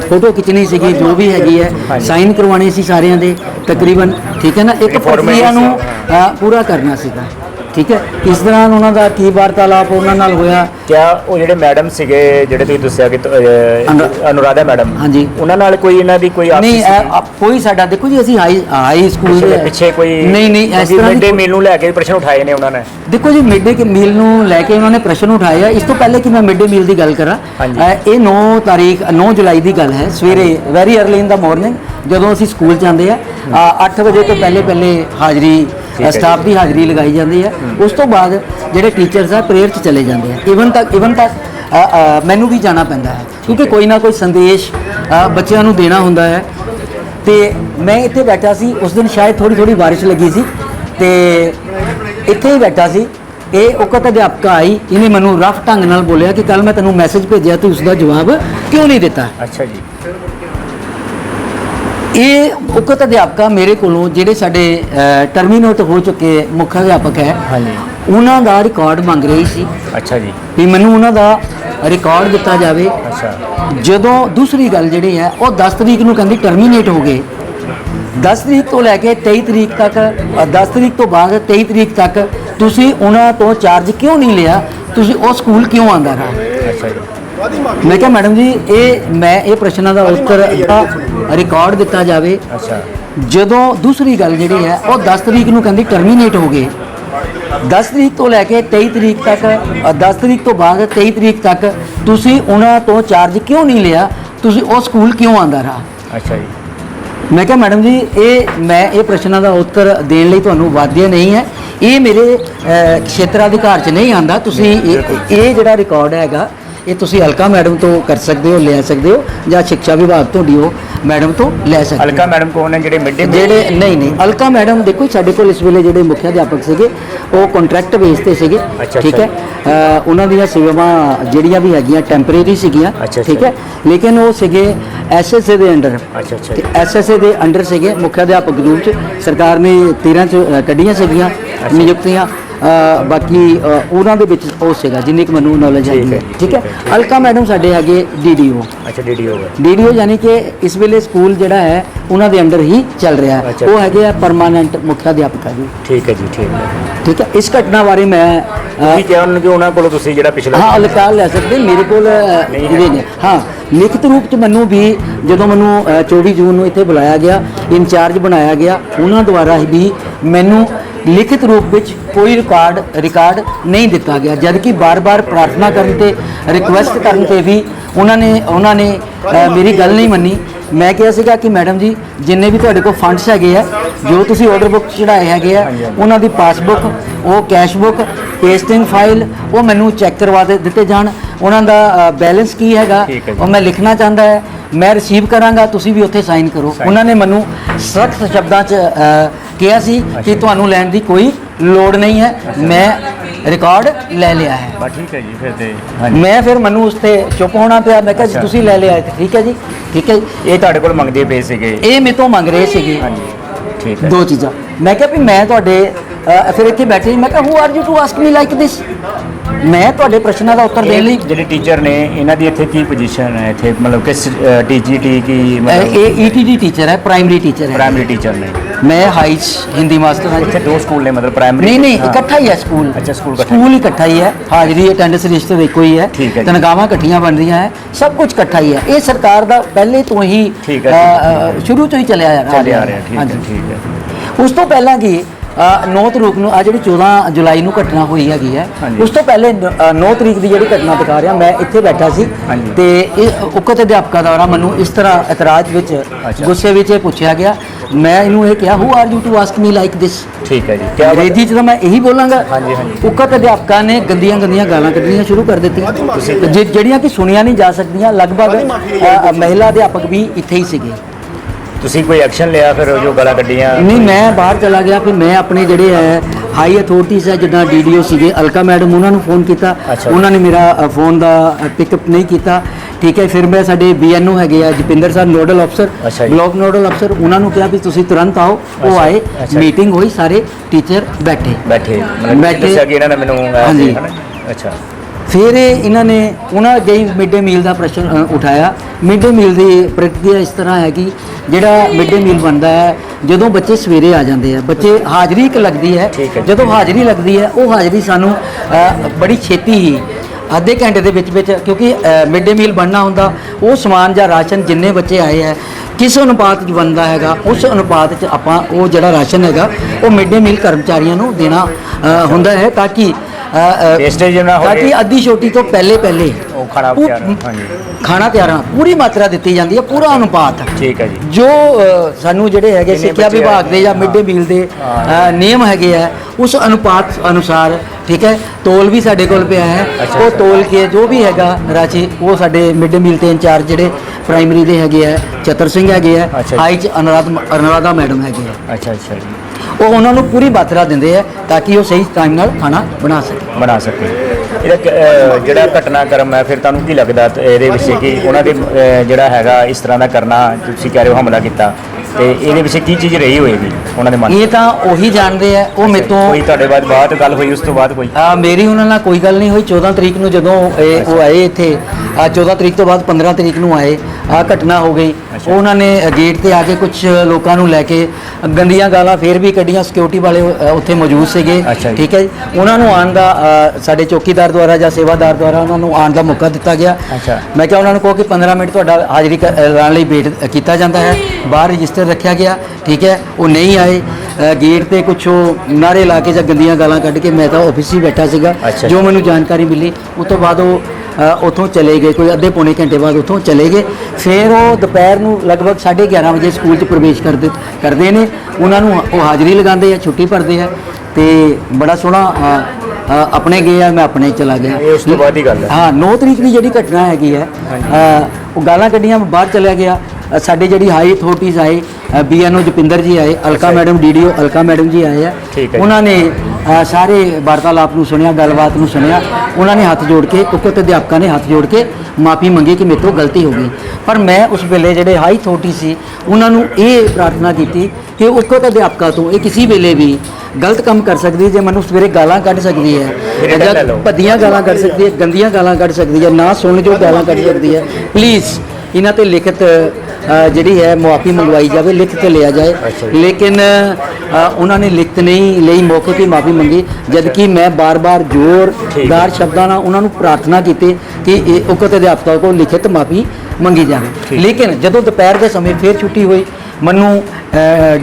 ਫੋਟੋ ਖਿੱਚਣੀ ਸੀਗੀ ਜੋ ਵੀ ਹੈਗੀ ਹੈ। ਸਾਈਨ ਕਰਵਾਉਣੇ ਸੀ ਸਾਰਿਆਂ ਦੇ ਤਕਰੀਬਨ ਠੀਕ ਹੈ ਨਾ? ਇੱਕ ਪ੍ਰਕਿਰਿਆ ਨੂੰ ਪੂਰਾ ਕਰਨਾ ਸੀਗਾ। ਠੀਕ ਹੈ? ਇਸ ਦੌਰਾਨ ਉਹਨਾਂ ਦਾ ਕੀ ਵਾਰਤਾਲਾਪ ਉਹਨਾਂ ਨਾਲ ਹੋਇਆ? ਕਿਆ ਉਹ ਜਿਹੜੇ ਮੈਡਮ ਸੀਗੇ ਜਿਹੜੇ ਤੁਸੀਂ ਦੱਸਿਆ ਕਿ ਤ- ਅਹ, ਅਨੁਰਾ- ਅਨੁਰਾਧਾ ਮੈਡਮ ਹਾਂਜੀ। ਉਹਨਾਂ ਨਾਲ ਕੋਈ ਇਹਨਾਂ ਦੀ ਕੋਈ ਨਹੀਂ ਇਹ ਕੋਈ ਸਾਡਾ ਦੇਖੋ ਜੀ ਅਸੀਂ ਹਾਈ ਹਾਈ ਸਕੂਲ ਪਿੱਛੇ ਦੇ ਪਿੱਛੇ ਕੋਈ ਨਹੀਂ ਨਹੀਂ ਇਸ ਤਰ੍ਹਾਂ ਦੀ ਮੀਲ ਨੂੰ ਲੈ ਕੇ ਪ੍ਰਸ਼ਨ ਉਠਾਏ ਨੇ ਉਹਨਾਂ ਨੇ। ਦੇਖੋ ਜੀ ਮਿਡ ਡੇ ਮੀਲ ਨੂੰ ਲੈ ਕੇ ਉਹਨਾਂ ਨੇ ਪ੍ਰਸ਼ਨ ਉਠਾਇਆ ਇਸ ਤੋਂ ਪਹਿਲੇ ਕਿ ਮੈਂ ਮਿਡ ਡੇ ਮੀਲ ਦੀ ਗੱਲ ਕਰਾਂ ਹਾਂਜੀ। ਅਹ ਇਹ 9 ਤਾਰੀਖ 9 ਜੁਲਾਈ ਦੀ ਗੱਲ ਹੈ। ਸਵੇਰੇ very early in the morning ਜਦੋਂ ਅਸੀਂ ਸਕੂਲ ਜਾਂਦੇ ਆ 8 ਵਜੇ ਤੋਂ ਪਹਿਲੇ ਪਹਿਲੇ ਹਾਜ਼ਰੀ ਸਟਾਫ ਦੀ ਹਾਜ਼ਰੀ ਲਗਾਈ ਜਾਂਦੀ ਹੈ। ਉਸ ਤੋਂ ਬਾਅਦ ਜਿਹੜੇ ਟੀਚਰਸ ਆ ਪ੍ਰੇਅਰ 'ਚ ਚਲੇ ਜਾਂਦੇ ਆ। ਇਵਨ ਤੱਕ ਇਵਨ ਤੱਕ ਮੈਨੂੰ ਵੀ ਜਾਣਾ ਪੈਂਦਾ ਹੈ। ਕਿਉਂਕਿ ਕੋਈ ਨਾ ਕੋਈ ਸੰਦੇਸ਼ ਬੱਚਿਆਂ ਨੂੰ ਦੇਣਾ ਹੁੰਦਾ ਹੈ। ਤੇ ਮੈਂ ਇੱਥੇ ਬੈਠਾ ਸੀ ਉਸ ਦਿਨ ਸ਼ਾਇਦ ਥੋੜੀ ਥੋੜੀ ਬਾਰਿਸ਼ ਲੱਗੀ ਸੀ। ਤੇ ਇੱਥੇ ਹੀ ਬੈਠਾ ਸੀ। ਇਹ ਉਕਤ ਅਧਿਆਪਕਾ ਆਈ ਇਹਨੇ ਮੈਨੂੰ ਰਫ ਢੰਗ ਨਾਲ ਬੋਲਿਆ ਕਿ ਕੱਲ ਮੈਂ ਤੈਨੂੰ ਮੈਸੇਜ ਭੇਜਿਆ ਤੂੰ ਉਸ ਦਾ ਜਵਾਬ ਕਿਉਂ ਨਹੀਂ ਦਿੱਤਾ? ਅੱਛਾ ਜੀ। ਇਹ ਉਕਤ ਅਧਿਆਪਕਾ ਮੇਰੇ ਕੋਲੋਂ ਜਿਹੜੇ ਸਾਡੇ ਟਰਮੀਨੇਟ ਹੋ ਚੁੱਕੇ ਮੁੱਖ ਅਧਿਆਪਕ ਹੈ ਹਾਂਜੀ। ਉਹਨਾਂ ਦਾ ਰਿਕਾਰਡ ਮੰਗ ਰਹੀ ਸੀ। ਅੱਛਾ ਜੀ। ਵੀ ਮੈਨੂੰ ਉਹਨਾਂ ਦਾ ਰਿਕਾਰਡ ਦਿੱਤਾ ਜਾਵੇ। ਅੱਛਾ। ਜਦੋਂ ਦੂਸਰੀ ਗੱਲ ਜਿਹੜੀ ਹੈ ਉਹ 10 ਤਰੀਕ ਨੂੰ ਕਹਿੰਦੀ ਟਰਮੀਨੇਟ ਹੋ ਗਏ। 10 ਤਰੀਕ ਤੋਂ ਲੈ ਕੇ 23 ਤਰੀਕ ਤੱਕ ਅ, 10 ਤਰੀਕ ਤੋਂ ਬਾਅਦ 23 ਤਰੀਕ ਤੱਕ ਤੁਸੀਂ ਉਹਨਾਂ ਤੋਂ ਚਾਰਜ ਕਿਉਂ ਨਹੀਂ ਲਿਆ? ਤੁਸੀਂ ਉਹ ਸਕੂਲ ਕਿਉਂ ਆਂਦਾ ਰਹਾ? ਅੱਛਾ ਜੀ। ਮੈਂ ਕਿਹਾ ਮੈਡਮ ਜੀ ਇਹ ਮੈਂ ਇਹ ਪ੍ਰਸ਼ਨਾਂ ਦਾ ਉੱਤਰ ਰਿਕਾਰਡ ਦਿੱਤਾ ਜਾਵੇ। ਅੱਛਾ। ਜਦੋਂ ਦੂਸਰੀ ਗੱਲ ਜਿਹੜੀ ਹੈ ਉਹ 10 ਤਰੀਕ ਨੂੰ ਕਹਿੰਦੀ ਟਰਮੀਨੇਟ ਹੋ ਗਏ। 10 ਤਰੀਕ ਤੋਂ ਲੈ ਕੇ 23 ਤਰੀਕ ਤੱਕ ਅ, 10 ਤਰੀਕ ਤੋਂ ਬਾਅਦ 23 ਤਰੀਕ ਤੱਕ ਤੁਸੀਂ ਉਹਨਾਂ ਤੋਂ ਚਾਰਜ ਕਿਉਂ ਨਹੀਂ ਲਿਆ? ਤੁਸੀਂ ਉਹ ਸਕੂਲ ਕਿਉਂ ਆਂਦਾ ਰਹਾ? ਅੱਛਾ ਜੀ। ਮੈਂ ਕਿਹਾ ਮੈਡਮ ਜੀ ਇਹ ਮੈਂ ਇਹ ਪ੍ਰਸ਼ਨਾਂ ਦਾ ਉੱਤਰ ਦੇਣ ਲਈ ਤੁਹਾਨੂੰ ਵਾਧਿਆ ਨਹੀਂ ਹੈ। ਇਹ ਮੇਰੇ ਅ, ਖੇਤਰਾਧਿਕਾਰ 'ਚ ਨਹੀਂ ਆਂਦਾ ਤੁਸੀਂ ਇਹ ਜਿਹੜਾ ਰਿਕਾਰਡ ਹੈਗਾ ਇਹ ਤੁਸੀਂ ਹਲਕਾ ਮੈਡਮ ਤੋਂ ਕਰ ਸਕਦੇ ਹੋ ਲੈ ਸਕਦੇ ਹੋ ਜਾਂ ਸਿੱਖਿਆ ਵਿਭਾਗ ਤੋਂ ਡੀਓ ਮੈਡਮ ਤੋਂ ਲੈ ਸਕਦੇ ਹੋ। ਹਲਕਾ ਮੈਡਮ ਕੋਲ ਨੇ? ਜਿਹੜੇ ਮਿਡ ਜਿਹੜੇ ਨਹੀਂ ਨਹੀਂ ਅਲਕਾ ਮੈਡਮ ਦੇਖੋ ਸਾਡੇ ਕੋਲ ਇਸ ਵੇਲੇ ਜਿਹੜੇ ਮੁੱਖ ਅਧਿਆਪਕ ਸੀਗੇ ਉਹ ਕੰਟਰੈਕਟ ਬੇਸ ਤੇ ਸੀਗੇ ਠੀਕ। ਹੈ? ਉਹਨਾਂ ਦੀਆਂ ਸੇਵਾਵਾਂ ਜਿਹੜੀਆਂ ਵੀ ਹੈਗੀਆਂ ਟੈਂਪਰੇਰੀ ਸੀਗੀਆਂ ਠੀਕ। ਹੈ? ਲੇਕਿਨ ਉਹ ਸੀਗੇ ਐਸਐਸਏ ਦੇ ਅੰਡਰ। ਅੱਛਾ ਅੱਛਾ। ਤੇ ਐਸਐਸਏ ਦੇ ਅੰਡਰ ਸੀਗੇ ਮੁੱਖ ਅਧਿਆਪਕ ਰੂਪ ਚ। ਸਰਕਾਰ ਨੇ 13 ਚ ਕੱਢੀਆਂ ਸੀਗੀਆਂ ਨਿਯੁਕਤੀਆਂ। ਬਾਕੀ ਅ, ਉਹਨਾਂ ਦੇ ਵਿੱਚ ਉਹ ਸੀਗਾ ਜਿੰਨੀ ਕੁ ਮੈਨੂੰ ਨੌਲੇਜ ਹੈਗੀ ਹੈ ਹੈ। ਠੀਕ ਹੈ ਹੈ, ਹੈ। ਅਲਕਾ ਮੈਡਮ ਸਾਡੇ ਹੈਗੇ ਡੀਡੀਓ ਅੱਛਾ ਡੀਡੀਓ ਡੀਡੀਓ ਯਾਨੀ ਕਿ ਇਸ ਵੇਲੇ ਸਕੂਲ ਜਿਹੜਾ ਹੈ ਉਹਨਾਂ ਦੇ ਅੰਡਰ ਹੀ ਚੱਲ ਰਿਹਾ ਹੈ। ਅੱਛਾ। ਉਹ ਹੈਗੇ ਆ ਪਰਮਾਨੈਂਟ ਮੁੱਖ ਅਧਿਆਪਕਾ ਜੀ। ਠੀਕ ਹੈ ਜੀ ਠੀਕ ਹੈ। ਠੀਕ ਹੈ? ਇਸ ਘਟਨਾ ਬਾਰੇ ਮੈਂ ਅ, ਕਿਹਾ ਉਹਨਾਂ ਕਿ ਉਹਨਾਂ ਕੋਲੋਂ ਤੁਸੀਂ ਜਿਹੜਾ ਪਿਛਲਾ ਹਾਂ ਅਲਕਾਲ ਲੈ ਸਕਦੇ ਮੇਰੇ ਕੋਲ ਅ, ਨਹੀਂ ਹੈ। ਇਹਦੇ ਨੇ ਹਾਂ ਲਿਖਤ ਰੂਪ ਚ ਮੈਨੂੰ ਵੀ ਜਦੋਂ ਮੈਨੂੰ ਅ, 24 ਜੂਨ ਨੂੰ ਇੱਥੇ ਬੁਲਾਇਆ ਗਿਆ ਇੰਚਾਰਜ ਬਣਾਇਆ ਗਿਆ ਉਹਨਾਂ ਦੁਆਰਾ ਹੀ ਵੀ ਮੈਨੂੰ ਲਿਖਤ ਰੂਪ ਵਿੱਚ ਕੋਈ ਰਿਕਾਰਡ ਰਿਕਾਰਡ ਨਹੀਂ ਦਿੱਤਾ ਗਿਆ ਜਦ ਕਿ ਬਾਰ-ਬਾਰ ਪ੍ਰਾਰਥਨਾ ਕਰਨ ਤੇ ਰਿਕੁਐਸਟ ਕਰਨ ਤੇ ਵੀ ਉਹਨਾਂ ਨੇ ਉਹਨਾਂ ਨੇ ਮੇਰੀ ਗੱਲ ਨਹੀਂ ਮੰਨੀ ਮੈਂ ਕਿਹਾ ਸੀਗਾ ਕਿ ਮੈਡਮ ਜੀ ਜਿੰਨੇ ਵੀ ਤੁਹਾਡੇ ਕੋਲ ਫੰਡਸ ਹੈਗੇ ਆ ਜੋ ਤੁਸੀਂ ਆਰਡਰ ਬੁੱਕ ਚੜਾਏ ਹੈਗੇ ਆ। ਉਹਨਾਂ ਦੀ ਪਾਸਬੁੱਕ ਉਹ ਕੈਸ਼ ਬੁੱਕ ਪੇਸਟਿੰਗ ਫਾਈਲ ਉਹ ਮੈਨੂੰ ਚੈੱਕ ਕਰਵਾ ਦੇ ਦਿੱਤੇ ਜਾਣ ਉਹਨਾਂ ਦਾ ਬੈਲੈਂਸ ਕੀ ਹੈਗਾ। ਉਹ ਮੈਂ ਲਿਖਣਾ ਚਾਹੁੰਦਾ ਹੈ ਮੈਂ ਰਿਸੀਵ ਕਰਾਂਗਾ ਤੁਸੀਂ ਵੀ ਉੱਥੇ ਸਾਈਨ ਕਰੋ। ਉਹਨਾਂ ਨੇ ਮੈਨੂੰ ਸਖਤ ਸ਼ਬਦਾਂ 'ਚ ਕਿਹਾ ਸੀ ਕਿ ਤੁਹਾਨੂੰ ਲੈਣ ਦੀ ਕੋਈ ਲੋੜ ਨਹੀਂ ਹੈ। ਮੈਂ ਰਿਕਾਰਡ ਲੈ ਲਿਆ ਹੈ। ਬਸ ਠੀਕ ਹੈ ਜੀ ਫਿਰ ਤੇ ਹਾਂਜੀ। ਮੈਂ ਫਿਰ ਮੈਨੂੰ ਉਸ ਤੇ ਚੁੱਪ ਹੋਣਾ ਪਿਆ। ਮੈਂ ਕਿਹਾ ਜੀ। ਤੁਸੀਂ ਲੈ ਲਿਆ ਹੈ ਤੇ ਠੀਕ ਹੈ ਜੀ। ਠੀਕ ਹੈ ਜੀ। ਇਹ ਤੁਹਾਡੇ ਕੋਲ ਮੰਗਦੇ ਪਏ ਸੀਗੇ। ਇਹ ਮੇਰੇ ਤੋਂ ਮੰਗ ਰਹੇ ਸੀਗੇ। ਹਾਂਜੀ ਠੀਕ ਹੈ। ਦੋ ਚੀਜ਼ਾਂ। ਮੈਂ ਕਿਹਾ ਵੀ ਮੈਂ ਤੁਹਾਡੇ ਫਿਰ ਇੱਥੇ ਬੈਠੇ ਸੀ, ਮੈਂ ਕਿਹਾ who are you to ask me like this ਮੈਂ ਤੁਹਾਡੇ ਪ੍ਰਸ਼ਨਾਂ ਦਾ ਉੱਤਰ ਦੇਣ ਲਈ ਜਿਹੜੇ ਟੀਚਰ ਨੇ ਇਹਨਾਂ ਦੀ ਇੱਥੇ ਕੀ ਪੋਜੀਸ਼ਨ ਹੈ? ਇੱਥੇ ਮਤਲਬ ਕਿ ਟੀਜੀਟੀ ਕੀ ਮਤਲਬ ਇਹ ਈਟੀਡੀ ਟੀਚਰ ਹੈ ਪ੍ਰਾਇਮਰੀ ਟੀਚਰ ਹੈ। ਪ੍ਰਾਇਮਰੀ ਟੀਚਰ ਨੇ। ਮੈਂ ਹਾਈਸ ਹਿੰਦੀ ਮਾਸਟਰ ਹਾਂ। ਇੱਥੇ ਦੋ ਸਕੂਲ ਨੇ ਮਤਲਬ ਪ੍ਰਾਇਮਰੀ ਨਹੀਂ ਨਹੀਂ ਇਕੱਠਾ ਹੀ ਹੈ ਸਕੂਲ ਅੱਛਾ, ਸਕੂਲ ਇਕੱਠਾ। ਸਕੂਲ ਇਕੱਠਾ ਹੀ ਹੈ। ਹਾਜ਼ਰੀ ਅਟੈਂਡੈਂਸ ਰਜਿਸਟਰ ਇੱਕੋ ਹੀ ਹੈ। ਤਨਖਾਹਾਂ ਇਕੱਠੀਆਂ ਬਣ ਰਹੀਆਂ ਹੈ। ਸਭ ਕੁਝ ਇਕੱਠਾ ਹੀ ਹੈ। ਇਹ ਸਰਕਾਰ ਦਾ ਪਹਿਲੇ ਤੋਂ ਹੀ ਸ਼ੁਰੂ ਤੋਂ ਹੀ ਚੱਲਿਆ ਆ ਰਿਹਾ ਹੈ ਹਾਂਜੀ। ਠੀਕ ਹੈ। ਉਸ ਤੋਂ ਪਹਿਲਾਂ ਕੀ 9 ਤਰੀਕ ਨੂੰ ਆ ਜਿਹੜੀ 14 ਜੁਲਾਈ ਨੂੰ ਘਟਨਾ ਹੋਈ ਹੈਗੀ ਹੈ। ਉਸ ਤੋਂ ਪਹਿਲੇ 9 ਤਰੀਕ ਦੀ ਜਿਹੜੀ ਘਟਨਾ ਦਿਖਾ ਰਿਹਾ ਮੈਂ ਇੱਥੇ ਬੈਠਾ ਸੀ। ਤੇ ਇਹ ਉਕਤ ਅਧਿਆਪਕਾ ਦੁਆਰਾ ਮੈਨੂੰ ਇਸ ਤਰ੍ਹਾਂ ਇਤਰਾਜ਼ ਵਿੱਚ। ਗੁੱਸੇ ਵਿੱਚ ਇਹ ਪੁੱਛਿਆ ਗਿਆ ਮੈਂ ਇਹਨੂੰ ਇਹ ਕਿਹਾ who are you to ask me like this ਠੀਕ ਹੈ ਜੀ ਕਿਆ ਅੰਗਰੇਜ਼ੀ ਚ ਤਾਂ ਮੈਂ ਇਹੀ ਬੋਲਾਂਗਾ ਹਾਂਜੀ, ਹਾਂਜੀ। ਉਕਤ ਅਧਿਆਪਕਾਂ ਨੇ ਗੰਦੀਆਂ ਗੰਦੀਆਂ ਗਾਲਾਂ ਕੱਢਣੀਆਂ ਸ਼ੁਰੂ ਕਰ ਦਿੱਤੀਆਂ ਜਿਹੜੀਆਂ ਕਿ ਸੁਣੀਆਂ ਨਹੀਂ ਜਾ ਸਕਦੀਆਂ ਲਗਭਗ ਮਹਿਲਾ ਅਧਿਆਪਕ ਵੀ ਇੱਥੇ ਹੀ ਸੀਗੇ ਤੁਸੀਂ ਕੋਈ ਐਕਸ਼ਨ ਲਿਆ ਫਿਰ ਉਹ ਜੋ ਗਲਾ ਕੱਢੀਆਂ ਨਹੀਂ ਮੈਂ ਬਾਹਰ ਚਲਾ ਗਿਆ ਫਿਰ ਮੈਂ ਆਪਣੇ ਜਿਹੜੇ ਹੈ ਹਾਈ ਅਥਾਰਟੀਜ਼ ਹੈ ਜਿੱਦਾਂ ਡੀਡੀਓ ਸੀਗੇ ਅਲਕਾ ਮੈਡਮ ਉਹਨਾਂ ਨੂੰ ਫੋਨ ਕੀਤਾ। ਉਹਨਾਂ ਨੇ ਮੇਰਾ ਫੋਨ ਦਾ ਪਿਕਅਪ ਨਹੀਂ ਕੀਤਾ ਠੀਕ ਹੈ ਫਿਰ ਮੈਂ ਸਾਡੇ ਬੀਐਨਓ ਹੈਗੇ ਆ ਜਪਿੰਦਰ ਸਰ ਨੋਡਲ ਅਫਸਰ। ਬਲਾਕ ਨੋਡਲ ਅਫਸਰ ਉਹਨਾਂ ਨੂੰ ਕਿਹਾ ਵੀ ਤੁਸੀਂ ਤੁਰੰਤ ਆਓ ਉਹ ਆਏ। ਮੀਟਿੰਗ ਹੋਈ ਸਾਰੇ ਟੀਚਰ ਬੈਠੇ ਬੈਠੇ ਬੈਠੇ। ਦੱਸਿਆ ਕਿ ਇਹਨਾਂ ਨੇ ਮੈਨੂੰ? ਅੱਛਾ ਫਿਰ ਇਹ ਇਹਨਾਂ ਨੇ ਉਹਨਾਂ ਗਈ ਮਿਡ ਡੇ ਮੀਲ ਦਾ ਪ੍ਰਸ਼ਨ ਉਠਾਇਆ ਮਿਡ ਡੇ ਮੀਲ ਦੀ ਪ੍ਰਕਿਰਿਆ ਇਸ ਤਰ੍ਹਾਂ ਹੈ ਕਿ ਜਿਹੜਾ ਮਿਡ ਡੇ ਮੀਲ ਬਣਦਾ ਹੈ ਜਦੋਂ ਬੱਚੇ ਸਵੇਰੇ ਆ ਜਾਂਦੇ ਆ ਬੱਚੇ ਹਾਜ਼ਰੀ ਇੱਕ ਲੱਗਦੀ ਹੈ। ਜਦੋਂ ਹਾਜ਼ਰੀ ਲੱਗਦੀ ਹੈ ਉਹ ਹਾਜ਼ਰੀ ਸਾਨੂੰ ਬੜੀ ਛੇਤੀ ਹੀ ਅੱਧੇ ਘੰਟੇ ਦੇ ਵਿੱਚ ਵਿੱਚ ਕਿਉਂਕਿ ਮਿਡ ਡੇ ਮੀਲ ਬਣਨਾ ਹੁੰਦਾ ਉਹ ਸਮਾਨ ਜਾਂ ਰਾਸ਼ਨ ਜਿੰਨੇ ਬੱਚੇ ਆਏ ਹੈ ਕਿਸ ਅਨੁਪਾਤ 'ਚ ਬਣਦਾ ਹੈਗਾ ਉਸ ਅਨੁਪਾਤ 'ਚ ਆਪਾਂ ਉਹ ਜਿਹੜਾ ਰਾਸ਼ਨ ਹੈਗਾ ਉਹ ਮਿਡ ਡੇ ਮੀਲ ਕਰਮਚਾਰੀਆਂ ਨੂੰ ਦੇਣਾ ਅ, ਹੁੰਦਾ ਹੈ ਤਾਂ ਕਿ ਅ, ਅ, Wastage ਨਾ ਹੋਵੇ। ਤਾਂ ਕਿ ਅੱਧੀ ਛੋਟੀ ਤੋਂ ਪਹਿਲੇ ਪਹਿਲੇ ਉਹ ਖਾਣਾ ਪੂ- ਤਿਆਰ ਹਾਂਜੀ ਖਾਣਾ ਤਿਆਰ ਹੋਣਾ, ਪੂਰੀ ਮਾਤਰਾ ਦਿੱਤੀ ਜਾਂਦੀ ਹੈ ਪੂਰਾ ਅਨੁਪਾਤ ਠੀਕ ਹੈ ਜੀ ਜੋ ਅ, ਸਾਨੂੰ ਜਿਹੜੇ ਹੈਗੇ ਜਿੰਨੇ ਸਿੱਖਿਆ ਬੱਚੇ ਵਿਭਾਗ ਦੇ ਜਾਂ। ਮਿਡ ਡੇ ਮੀਲ ਦੇ। ਅ, ਨਿਯਮ ਹੈਗੇ ਆ ਉਸ ਅਨੁਪਾਤ ਅਨੁਸਾਰ ਠੀਕ ਹੈ ਤੋਲ ਵੀ ਸਾਡੇ ਕੋਲ ਪਿਆ ਹੈ ਅੱਛਾ, ਉਹ ਅੱਛਾ। ਤੋਲ ਕੇ ਜੋ ਵੀ ਹੈਗਾ ਰਾਜੀ ਉਹ ਸਾਡੇ ਮਿਡ ਡੇ ਮੀਲ ਤੇ ਇੰਚਾਰਜ ਜਿਹੜੇ ਪ੍ਰਾਇਮਰੀ ਦੇ ਹੈਗੇ ਆ ਚਤਰ ਸਿੰਘ ਹੈਗੇ ਆ। ਅੱਛਾ। ਹਾਈ ਚ ਅਨੁਰਾਧ ਅਨੁਰਾਧਾ ਮੈਡਮ ਹੈਗੇ ਆ। ਅੱਛਾ ਅੱਛਾ ਜੀ। ਉਹ ਉਹਨਾਂ ਨੂੰ ਪੂਰੀ ਮਾਤਰਾ ਦਿੰਦੇ ਆ ਤਾਂ ਕਿ ਉਹ ਸਹੀ ਟਾਈਮ ਨਾਲ ਖਾਣਾ ਬਣਾ ਸਕੇ ਬਣਾ ਸਕੇ ਇਹਦਾ ਕ- ਅਹ ਜਿਹੜਾ ਘਟਨਾਕ੍ਰਮ ਹੈ ਫਿਰ ਤੁਹਾਨੂੰ ਕੀ ਲੱਗਦਾ ਤੇ ਇਹਦੇ ਵਿੱਚ ਕਿ ਉਹਨਾਂ ਦੇ ਅਹ ਜਿਹੜਾ ਹੈਗਾ ਇਸ ਤਰ੍ਹਾਂ ਦਾ ਕਰਨਾ ਤੁਸੀਂ ਕਹਿ ਰਹੇ ਹੋ ਹਮਲਾ ਕੀਤਾ। ਤੇ ਇਹਦੇ ਵਿੱਚ ਕੀ ਚੀਜ਼ ਰਹੀ ਹੋਏਗੀ? ਉਹਨਾਂ ਦੇ ਮਨ? ਇਹ ਤਾਂ ਉਹੀ ਜਾਣਦੇ ਆ ਉਹ ਮੇਰੇ ਤੋਂ ਕੋਈ ਤੁਹਾਡੇ ਬਾਅਦ ਬਾਅਦ ਗੱਲ ਹੋਈ ਉਸ ਤੋਂ ਬਾਅਦ ਕੋਈ? ਆ ਮੇਰੀ ਉਹਨਾਂ ਨਾਲ ਕੋਈ ਗੱਲ ਨਹੀਂ ਹੋਈ। 14 ਤਰੀਕ ਨੂੰ ਜਦੋਂ ਇਹ ਉਹ ਆਏ ਇੱਥੇ ਆ 14 ਤਰੀਕ ਤੋਂ ਬਾਅਦ 15 ਤਰੀਕ ਨੂੰ ਆਏ ਆ ਘਟਨਾ ਹੋ ਗਈ। ਉਹਨਾਂ ਨੇ ਗੇਟ ਤੇ ਆ ਕੇ ਕੁਝ ਲੋਕਾਂ ਨੂੰ ਲੈ ਕੇ ਗੰਦੀਆਂ ਗਾਲਾਂ ਫੇਰ ਵੀ ਕੱਢੀਆਂ। ਸਿਕਿਉਰਿਟੀ ਵਾਲੇ ਉੱਥੇ ਮੌਜੂਦ ਸੀਗੇ। ਠੀਕ ਹੈ ਜੀ। ਉਹਨਾਂ ਨੂੰ ਆਉਣ ਦਾ ਸਾਡੇ ਚੌਕੀਦਾਰ ਦੁਆਰਾ ਜਾਂ ਸੇਵਾਦਾਰ ਦੁਆਰਾ ਉਹਨਾਂ ਨੂੰ ਆਉਣ ਦਾ ਮੌਕਾ ਦਿੱਤਾ ਗਿਆ। ਮੈਂ ਕਿਹਾ ਉਹਨਾਂ ਨੂੰ ਕਹੋ ਕਿ 15 ਮਿੰਟ ਤੁਹਾਡਾ ਹਾਜ਼ਰੀ ਲਾਉਣ ਲਈ ਵੇਟ ਕੀਤਾ ਜਾਂਦਾ ਹੈ। ਬਾਹਰ ਰਜਿਸਟਰ ਰੱਖਿਆ ਗਿਆ ਠੀਕ ਹੈ? ਉਹ ਨਹੀਂ ਆਏ ਗੇਟ ਤੇ ਕੁਝ ਉਹ ਨਾਰੇ ਲਾ ਕੇ ਜਾਂ ਗੰਦੀਆਂ ਗਾਲਾਂ ਕੱਢ ਕੇ ਮੈਂ ਤਾਂ ਆਫਿਸ ਹੀ ਬੈਠਾ ਸੀਗਾ। ਜੋ ਮੈਨੂੰ ਜਾਣਕਾਰੀ ਮਿਲੀ ਉਸ ਤੋਂ ਬਾਅਦ ਉਹ ਉੱਥੋਂ ਚਲੇ ਗਏ ਕੋਈ ਅੱਧੇ ਪੌਣੇ ਘੰਟੇ ਬਾਅਦ ਉੱਥੋਂ ਚਲੇ ਗਏ। ਫਿਰ ਉਹ ਦੁਪਹਿਰ ਨੂੰ ਲਗਭਗ 11:30 ਵਜੇ ਸਕੂਲ 'ਚ ਪ੍ਰਵੇਸ਼ ਕਰਦੇ ਕਰਦੇ ਨੇ। ਉਹਨਾਂ ਨੂੰ ਉਹ ਹਾਜ਼ਰੀ ਲਗਾਉਂਦੇ ਆ ਛੁੱਟੀ ਭਰਦੇ ਆ ਤੇ ਬੜਾ ਸੋਹਣਾ ਆਪਣੇ ਗਏ ਆ ਮੈਂ ਆਪਣੇ ਚਲਾ ਗਿਆ। ਉਸ ਤੋਂ ਬਾਅਦ ਦੀ ਗੱਲ ਹੈ। ਹਾਂ 9 ਤਰੀਕ ਦੀ ਜਿਹੜੀ ਘਟਨਾ ਹੈਗੀ ਹੈ ਉਹ ਗਾਲਾਂ ਕੱਢੀਆਂ ਬਾਹਰ ਚਲਿਆ ਗਿਆ। ਸਾਡੇ ਜਿਹੜੀ ਹਾਈ ਅਥਾਰਟੀਜ਼ ਆਏ ਬੀਐਨਓ ਜਪਿੰਦਰ ਜੀ ਆਏ Alka. Madam DDO Alka madam ji ਆਏ ਆ। ਉਹਨਾਂ ਨੇ ਸਾਰੇ ਵਾਰਤਾਲਾਪ ਨੂੰ ਸੁਣਿਆ ਗੱਲਬਾਤ ਨੂੰ ਸੁਣਿਆ ਉਹਨਾਂ ਨੇ ਹੱਥ ਜੋੜ ਕੇ ਉਕਤ ਅਧਿਆਪਕਾਂ ਨੇ ਹੱਥ ਜੋੜ ਕੇ ਮਾਫੀ ਮੰਗੀ ਕਿ ਮੇਰੇ ਤੋਂ ਗਲਤੀ ਹੋ ਗਈ ਪਰ ਮੈਂ ਉਸ ਵੇਲੇ ਜਿਹੜੇ ਹਾਈ ਅਥਾਰਟੀ ਸੀ ਉਹਨਾਂ ਨੂੰ ਇਹ ਪ੍ਰਾਰਥਨਾ ਕੀਤੀ ਕਿ ਉਕਤ ਅਧਿਆਪਕਾਂ ਤੋਂ ਇਹ ਕਿਸੇ ਵੇਲੇ ਵੀ ਗਲਤ ਕੰਮ ਕਰ ਸਕਦੀ ਜੇ ਮੈਨੂੰ ਸਵੇਰੇ ਗਾਲਾਂ ਕੱਢ ਸਕਦੀ ਹੈ ਜਾਂ। ਭੱਦੀਆਂ ਗਾਲਾਂ ਕੱਢ ਸਕਦੀ ਹੈ ਗੰਦੀਆਂ ਗਾਲਾਂ ਕੱਢ ਸਕਦੀ ਹੈ ਨਾ ਸੁਣ ਜੋ ਗਾਲਾਂ ਕੱਢ ਸਕਦੀ ਹੈ ਪਲੀਜ਼ ਇਹਨਾਂ ਤੇ ਲਿਖਤ ਜਿਹੜੀ ਹੈ ਮੁਆਫੀ ਮੰਗਵਾਈ ਜਾਵੇ ਲਿਖ ਕੇ ਲਿਆ ਜਾਏ। ਲੇਕਿਨ ਉਹਨਾਂ ਨੇ ਲਿਖਤ ਨਹੀਂ ਲਈ ਮੌਕੇ ਤੇ ਮਾਫੀ ਮੰਗੀ। ਜਦ ਕਿ ਮੈਂ ਬਾਰ-ਬਾਰ ਜ਼ੋਰਦਾਰ ਸ਼ਬਦਾਂ ਨਾਲ ਉਹਨਾਂ ਨੂੰ ਪ੍ਰਾਰਥਨਾ ਕੀਤੀ ਕਿ ਇਹ ਉਕਤ ਅਧਿਆਪਕਾਂ ਕੋਲ ਲਿਖਤ ਮਾਫੀ ਮੰਗੀ ਜਾਵੇ। ਲੇਕਿਨ ਜਦੋਂ ਦੁਪਹਿਰ ਦੇ ਸਮੇਂ ਫੇਰ ਛੁੱਟੀ ਹੋਈ ਮੈਨੂੰ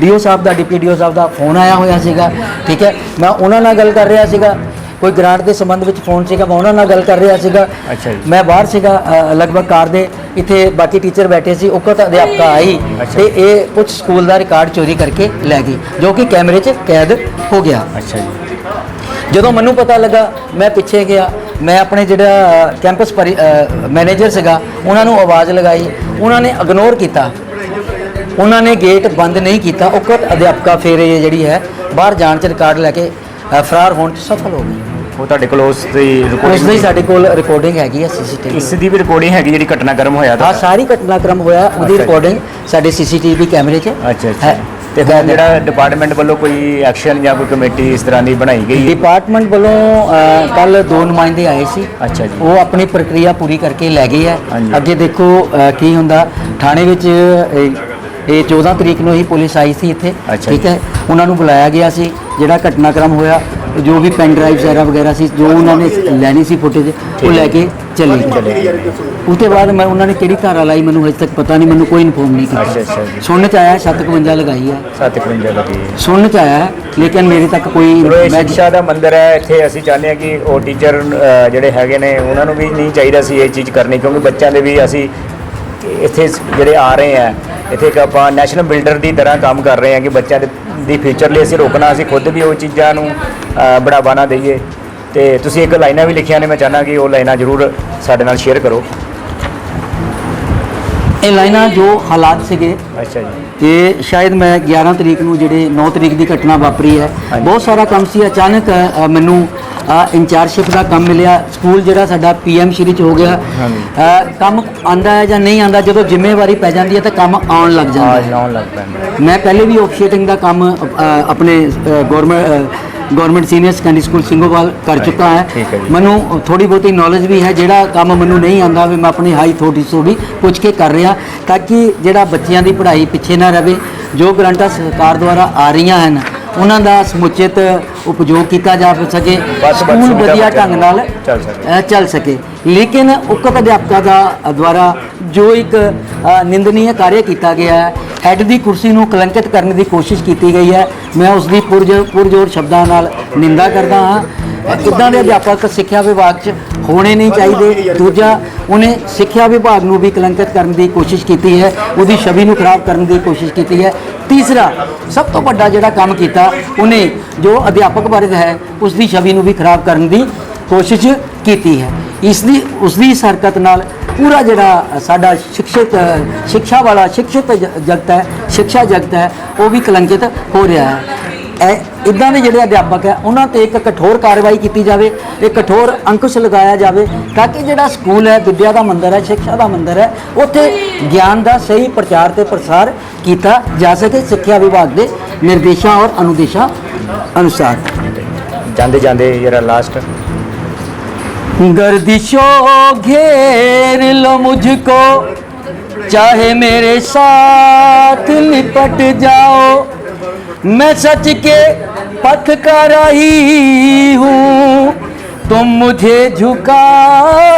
ਡੀਓ ਸਾਹਿਬ ਦਾ ਡਿਪਟੀ ਡੀਓ ਸਾਹਿਬ ਦਾ ਫੋਨ ਆਇਆ ਹੋਇਆ ਸੀਗਾ। ਠੀਕ ਹੈ। ਮੈਂ ਉਹਨਾਂ ਨਾਲ ਗੱਲ ਕਰ ਰਿਹਾ ਸੀਗਾ। ਕੋਈ ਗ੍ਰਾਂਟ ਦੇ ਸੰਬੰਧ ਵਿੱਚ ਫੋਨ ਸੀਗਾ ਮੈਂ ਉਹਨਾਂ ਨਾਲ ਗੱਲ ਕਰ ਰਿਹਾ ਸੀਗਾ ਅੱਛਾ ਜੀ। ਮੈਂ ਬਾਹਰ ਸੀਗਾ ਅ, ਲਗਭਗ ਕਾਰ ਦੇ ਇੱਥੇ ਬਾਕੀ ਟੀਚਰ ਬੈਠੇ ਸੀ ਉਕਤ ਅਧਿਆਪਕਾ ਆਈ ਅੱਛਾ। ਤੇ ਇਹ ਕੁਝ ਸਕੂਲ ਦਾ ਰਿਕਾਰਡ ਚੋਰੀ ਕਰਕੇ ਲੈ ਗਈ ਜੋ ਕਿ ਕੈਮਰੇ 'ਚ ਕੈਦ ਹੋ ਗਿਆ ਅੱਛਾ ਜੀ ਜਦੋਂ ਮੈਨੂੰ ਪਤਾ ਲੱਗਾ ਮੈਂ ਪਿੱਛੇ ਗਿਆ ਮੈਂ ਆਪਣੇ ਜਿਹੜਾ ਕੈਂਪਸ ਮੈਨੇਜਰ ਸੀਗਾ ਉਹਨਾਂ ਨੂੰ ਆਵਾਜ਼ ਲਗਾਈ ਉਹਨਾਂ ਨੇ ਇਗਨੋਰ ਕੀਤਾ ਉਹਨਾਂ ਨੇ ਗੇਟ ਬੰਦ ਨਹੀਂ ਕੀਤਾ ਉਕਤ ਅਧਿਆਪਕਾ ਫਿਰ ਇਹ ਜਿਹੜੀ ਹੈ ਬਾਹਰ ਜਾਣ ਚ ਰਿਕਾਰਡ ਲੈ ਕੇ ਅ, ਫਰਾਰ ਹੋਣ ਚ ਸਫਲ ਹੋ ਗਈ। ਉਹ ਤੁਹਾਡੇ ਕੋਲ ਉਸ ਦੀ ਉਸ ਦੀ ਰਿਕਾਰਡਿੰਗ ਸਾਡੇ ਕੋਲ ਰਿਕਾਰਡਿੰਗ ਹੈਗੀ ਹੈ ਸੀਸੀਟੀਵੀ ਇਸ ਦੀ ਵੀ ਰਿਕਾਰਡਿੰਗ ਹੈਗੀ ਜਿਹੜੀ ਘਟਨਾਕ੍ਰਮ ਹੋਇਆ ਆ ਸਾਰੀ ਘਟਨਾਕ੍ਰਮ ਹੋਇਆ ਉਹਦੀ ਅੱਛਾ। ਰਿਕਾਰਡਿੰਗ ਸਾਡੇ ਸੀਸੀਟੀਵੀ ਕੈਮਰੇ 'ਚ। ਅੱਛਾ ਅੱਛਾ। ਹੈ। ਤੇ ਹੁਣ ਜਿਹੜਾ ਡਿਪਾਰਟਮੈਂਟ ਵੱਲੋਂ ਕੋਈ ਐਕਸ਼ਨ ਜਾਂ ਕੋਈ ਕਮੇਟੀ ਇਸ ਤਰ੍ਹਾਂ ਦੀ ਬਣਾਈ ਗਈ? ਹੈ? ਡਿਪਾਰਟਮੈਂਟ ਵੱਲੋਂ ਕੱਲ ਦੋ ਨੁਮਾਇੰਦੇ ਆਏ ਸੀ। ਅੱਛਾ ਜੀ। ਉਹ ਆਪਣੀ ਪ੍ਰਕਿਰਿਆ ਪੂਰੀ ਕਰਕੇ ਲੈ ਗਏ ਆ। ਹਾਂਜੀ। ਅੱਗੇ ਦੇਖੋ ਅ, ਕੀ ਹੁੰਦਾ। ਥਾਣੇ ਵਿੱਚ ਇਹ 14 ਤਰੀਕ ਨੂੰ ਹੀ ਪੁਲਿਸ ਆਈ ਸੀ ਇੱਥੇ ਠੀਕ। ਹੈ? ਉਹਨਾਂ ਨੂੰ ਬੁਲਾਇਆ ਗਿਆ ਸੀ ਜਿਹੜਾ ਘਟਨਾਕ੍ਰਮ ਹੋਇਆ ਜੋ ਵੀ ਪੈਨ ਡਰਾਈਵ ਵਗੈਰਾ ਵਗੈਰਾ ਸੀ ਜੋ ਉਹਨਾਂ ਨੇ ਲੈਣੀ ਸੀ ਫੁਟੇਜ ਉਹ ਲੈ ਕੇ ਚਲੇ ਗਏ ਉਸ ਤੋਂ ਬਾਅਦ ਮੈਂ ਉਹਨਾਂ ਨੇ ਕਿਹੜੀ ਧਾਰਾ ਲਾਈ ਮੈਨੂੰ ਹਜੇ ਤੱਕ ਪਤਾ ਨਹੀਂ ਮੈਨੂੰ ਕੋਈ ਇਨਫੋਰਮ ਨਹੀਂ ਕੀਤਾ। ਸੁਣਨ ਚ ਆਇਆ 751 ਲਗਾਈ ਹੈ। 751 ਲੱਗੀ ਹੈ। ਸੁਣਨ ਚ ਆਇਆ ਲੇਕਿਨ ਮੇਰੇ ਤੱਕ ਕੋਈ ਸਿੱਖਿਆ ਦਾ ਮੰਦਿਰ ਹੈ ਇੱਥੇ ਅਸੀਂ ਚਾਹੁੰਦੇ ਹਾਂ ਕਿ ਉਹ ਟੀਚਰ ਜਿਹੜੇ ਹੈਗੇ ਨੇ ਉਹਨਾਂ ਨੂੰ ਵੀ ਨਹੀਂ ਚਾਹੀਦਾ ਸੀ ਇਹ ਚੀਜ਼ ਕਰਨੀ ਕਿਉਂਕਿ ਬੱਚਿਆਂ ਦੇ ਵੀ ਅਸੀਂ ਇੱਥੇ ਜਿਹੜੇ ਆ ਰਹੇ ਆ ਇੱਥੇ ਇੱਕ ਆਪਾਂ ਨੈਸ਼ਨਲ ਬਿਲਡਰ ਦੀ ਤਰ੍ਹਾਂ ਕੰਮ ਕਰ ਰਹੇ ਹਾਂ ਕਿ ਬੱਚਿਆਂ ਦੇ ਦੀ ਫਿਊਚਰ ਲਈ ਅਸੀਂ ਰੋਕਣਾ ਅਸੀਂ ਖੁਦ ਵੀ ਉਹ ਚੀਜ਼ਾਂ ਨੂੰ ਅ, ਬੜਾਵਾ ਨਾ ਦਈਏ। ਤੇ ਤੁਸੀਂ ਇੱਕ ਲਾਈਨਾਂ ਵੀ ਲਿਖੀਆਂ ਨੇ ਮੈਂ ਚਾਹਨਾ ਕਿ ਉਹ ਲਾਈਨਾਂ ਜ਼ਰੂਰ ਸਾਡੇ ਨਾਲ ਸ਼ੇਅਰ ਕਰੋ। ਇਹ ਲਾਈਨਾਂ ਜੋ ਹਾਲਾਤ ਸੀਗੇ ਅੱਛਾ ਜੀ। ਤੇ ਸ਼ਾਇਦ ਮੈਂ 11 ਤਰੀਕ ਨੂੰ ਜਿਹੜੇ 9 ਤਰੀਕ ਦੀ ਘਟਨਾ ਵਾਪਰੀ ਹੈ। ਬਹੁਤ ਸਾਰਾ ਕੰਮ ਸੀ। ਅਚਾਨਕ ਅ, ਮੈਨੂੰ ਇੰਚਾਰਜਸ਼ਿਪ ਦਾ ਕੰਮ ਮਿਲਿਆ। ਸਕੂਲ ਜਿਹੜਾ ਸਾਡਾ ਪੀਐਮ ਸ਼੍ਰੀ ਚ ਹੋ ਗਿਆ। ਅ, ਕੰਮ ਆਂਦਾ ਹੈ ਜਾਂ ਨਹੀਂ ਆਂਦਾ ਜਦੋਂ ਜ਼ਿੰਮੇਵਾਰੀ ਪੈ ਜਾਂਦੀ ਹੈ ਤਾਂ ਕੰਮ ਆਉਣ ਲੱਗ ਜਾਂਦਾ ਹੈ। ਲਾਉਣ ਲੱਗ ਪੈਂਦਾ ਮੈਂ ਪਹਿਲੇ ਵੀ ਆਫਸ਼ੀਟਿੰਗ ਦਾ ਕੰਮ ਅ, ਆਪਣੇ government government senior secondary school Singhowal ਕਰ ਚੁੱਕਾ ਠੀਕ ਹੈ ਜੀ। ਮੈਨੂੰ ਥੋੜੀ ਬਹੁਤੀ ਨੌਲੇਜ ਵੀ ਹੈ ਜਿਹੜਾ ਕੰਮ ਮੈਨੂੰ ਨਹੀਂ ਆਂਦਾ ਵੀ ਮੈਂ ਆਪਣੀ ਹਾਈ ਅਥਾਰਟੀ ਤੋਂ ਵੀ ਪੁੱਛ ਕੇ ਕਰ ਰਿਹਾ ਤਾਂ ਕਿ ਜਿਹੜਾ ਬੱਚਿਆਂ ਦੀ ਪੜ੍ਹਾਈ ਪਿੱਛੇ ਨਾ ਰਵੇ ਜੋ ਗਰੰਟਾਂ ਸਰਕਾਰ ਦੁਆਰਾ ਆ ਰਹੀਆਂ ਹਨ ਉਹਨਾਂ ਦਾ ਸਮੁੱਚਿਤ ਉਪਯੋਗ ਕੀਤਾ ਜਾ ਸਕੇ ਸਕੂਲ ਵਧੀਆ ਢੰਗ ਨਾਲ ਚੱਲ ਸਕੇ। ਲੇਕਿਨ ਉਕਤ ਅਧਿਆਪਕਾਂ ਦਾ ਦੁਆਰਾ ਜੋ ਇੱਕ ਨਿੰਦਨੀय ਕਾਰਜ ਕੀਤਾ ਗਿਆ ਹੈ ਹੈੱਡ ਦੀ ਕੁਰਸੀ ਨੂੰ ਕਲੰਕਿਤ ਕਰਨ ਦੀ ਕੋਸ਼ਿਸ਼ ਕੀਤੀ ਗਈ ਹੈ ਮੈਂ ਉਸ ਦੀ ਪੁਰਜ ਪੁਰਜੋਰ ਸ਼ਬਦਾਂ ਨਾਲ ਨਿੰਦਾ ਕਰਦਾ ਹਾਂ। ਇਦਾਂ ਦੇ ਅਧਿਆਪਕ ਸਿੱਖਿਆ ਵਿਭਾਗ 'ਚ ਹੋਣੇ ਨਹੀਂ ਚਾਹੀਦੇ? ਦੂਜਾ ਉਹਨੇ ਸਿੱਖਿਆ ਵਿਭਾਗ ਨੂੰ ਵੀ ਕਲੰਕਿਤ ਕਰਨ ਦੀ ਕੋਸ਼ਿਸ਼ ਕੀਤੀ ਹੈ ਉਹਦੀ ਛਵੀ ਨੂੰ ਖਰਾਬ ਕਰਨ ਦੀ ਕੋਸ਼ਿਸ਼ ਕੀਤੀ ਹੈ। ਤੀਸਰਾ ਸਭ ਤੋਂ ਵੱਡਾ ਜਿਹੜਾ ਕੰਮ ਕੀਤਾ ਉਹਨੇ ਜੋ ਅਧਿਆਪਕ ਵਰਗ ਹੈ ਉਸ ਦੀ ਛਵੀ ਨੂੰ ਵੀ ਖਰਾਬ ਕਰਨ ਦੀ ਕੋਸ਼ਿਸ਼ ਕੀਤੀ ਹੈ। ਇਸ ਦੀ ਉਸ ਦੀ ਹਰਕਤ ਨਾਲ ਪੂਰਾ ਜਿਹੜਾ ਸਾਡਾ ਸਿੱਖਿਅਤ ਸਿੱਖਿਆ ਵਾਲਾ ਸਿੱਖਿਅਤ ਜ- ਜਗਤ ਹੈ ਸਿੱਖਿਆ ਜਗਤ ਹੈ, ਉਹ ਵੀ ਕਲੰਕਿਤ ਹੋ ਰਿਹਾ ਹੈ। ਇਦਾਂ ਦੇ ਜਿਹੜੇ ਅਧਿਆਪਕ ਹੈ ਉਹਨਾਂ ਤੇ ਇੱਕ ਕਠੋਰ ਕਾਰਵਾਈ ਕੀਤੀ ਜਾਵੇ ਇੱਕ ਕਠੋਰ ਅੰਕੁਸ਼ ਲਗਾਇਆ ਜਾਵੇ ਤਾਂ ਕਿ ਜਿਹੜਾ ਸਕੂਲ ਹੈ ਵਿਦਿਆ ਦਾ ਮੰਦਰ ਹੈ ਸਿੱਖਿਆ ਦਾ ਮੰਦਰ ਹੈ ਉੱਥੇ ਗਿਆਨ ਦਾ ਸਹੀ ਪ੍ਰਚਾਰ ਤੇ ਪ੍ਰਸਾਰ ਕੀਤਾ ਜਾ ਸਕੇ ਸਿੱਖਿਆ ਵਿਭਾਗ ਦੇ ਨਿਰਦੇਸ਼ਾਂ ਔਰ ਅਨੁਦੇਸ਼ਾਂ ਅਨੁਸਾਰ ਜਾਂਦੇ ਜਾਂਦੇ ਜਿਹੜਾ ਲਾਸਟ गर्दिशों घेर लो मुझको चाहे मेरे साथ लिपट जाओ मैं सच के पथ का रही हूँ तुम मुझे झुका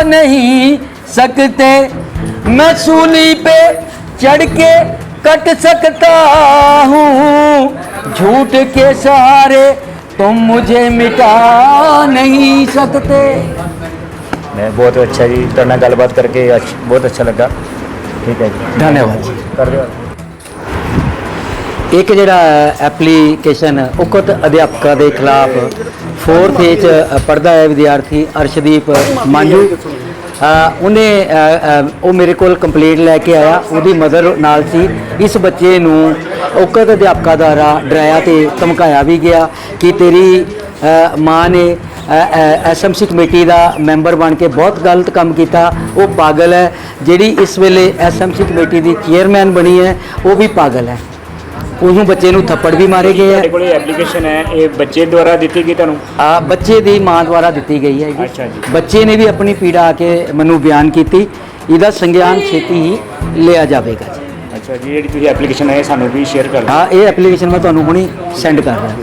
नहीं सकते मैं सूली पे चढ़ के कट सकता हूँ झूठ के सहारे तुम मुझे मिटा नहीं सकते ਮੈਂ ਬਹੁਤ ਅੱਛਾ ਜੀ ਤੁਹਾਡੇ ਨਾਲ ਗੱਲਬਾਤ ਕਰਕੇ ਅੱਛ- ਬਹੁਤ ਅੱਛਾ ਲੱਗਾ ਠੀਕ ਹੈ ਜੀ ਧੰਨਵਾਦ ਜੀ ਕਰ ਦਿਓ ਇੱਕ ਜਿਹੜਾ ਐਪਲੀਕੇਸ਼ਨ ਉਕਤ ਅਧਿਆਪਕਾਂ ਦੇ ਖਿਲਾਫ 4th ਚ ਪੜਦਾ ਹੈ ਵਿਦਿਆਰਥੀ ਅਰਸ਼ਦੀਪ ਮਾਂਜੂ ਉਹਨੇ ਉਹ ਮੇਰੇ ਕੋਲ ਕੰਪਲੇਂਟ ਲੈ ਕੇ ਆਇਆ, ਉਹਦੀ ਮਦਰ ਨਾਲ ਸੀ। ਇਸ ਬੱਚੇ ਨੂੰ ਉਕਤ ਅਧਿਆਪਕਾ ਦੁਆਰਾ ਡਰਾਇਆ ਤੇ ਧਮਕਾਇਆ ਵੀ ਗਿਆ ਕਿ ਤੇਰੀ ਮਾਂ ਨੇ ਐਸਐਮਸੀ ਕਮੇਟੀ ਦਾ ਮੈਂਬਰ ਬਣ ਕੇ ਬਹੁਤ ਗਲਤ ਕੰਮ ਕੀਤਾ। ਉਹ ਪਾਗਲ ਹੈ। ਜਿਹੜੀ ਇਸ ਵੇਲੇ ਐਸਐਮਸੀ ਕਮੇਟੀ ਦੀ ਚੇਅਰਮੈਨ ਬਣੀ ਹੈ, ਉਹ ਵੀ ਪਾਗਲ ਹੈ। ਉਹਨੂੰ ਬੱਚੇ ਨੂੰ ਥੱਪੜ ਵੀ ਮਾਰੇ ਗਏ ਤੁਹਾਡੇ ਕੋਲ ਇਹ ਐਪਲੀਕੇਸ਼ਨ ਹੈ ਇਹ ਬੱਚੇ ਦੁਆਰਾ ਦਿੱਤੀ ਗਈ ਤੁਹਾਨੂੰ? ਆ ਬੱਚੇ ਦੀ ਮਾਂ ਦੁਆਰਾ ਦਿੱਤੀ ਗਈ ਹੈ ਅੱਛਾ ਜੀ। ਬੱਚੇ ਨੇ ਵੀ ਆਪਣੀ ਪੀੜਾ ਆ ਕੇ ਮੈਨੂੰ ਬਿਆਨ ਕੀਤੀ। ਇਹਦਾ ਸੰਗਿਆਨ ਛੇਤੀ ਹੀ ਲਿਆ ਜਾਵੇਗਾ ਜੀ। ਅੱਛਾ ਜੀ ਜਿਹੜੀ ਤੁਸੀਂ ਐਪਲੀਕੇਸ਼ਨ ਹੈ ਇਹ ਸਾਨੂੰ ਵੀ ਸ਼ੇਅਰ ਕਰ ਦਿਓ। ਹਾਂ ਇਹ ਐਪਲੀਕੇਸ਼ਨ ਮੈਂ ਤੁਹਾਨੂੰ ਹੁਣੀ ਸੈਂਡ ਕਰ ਰਿਹਾ।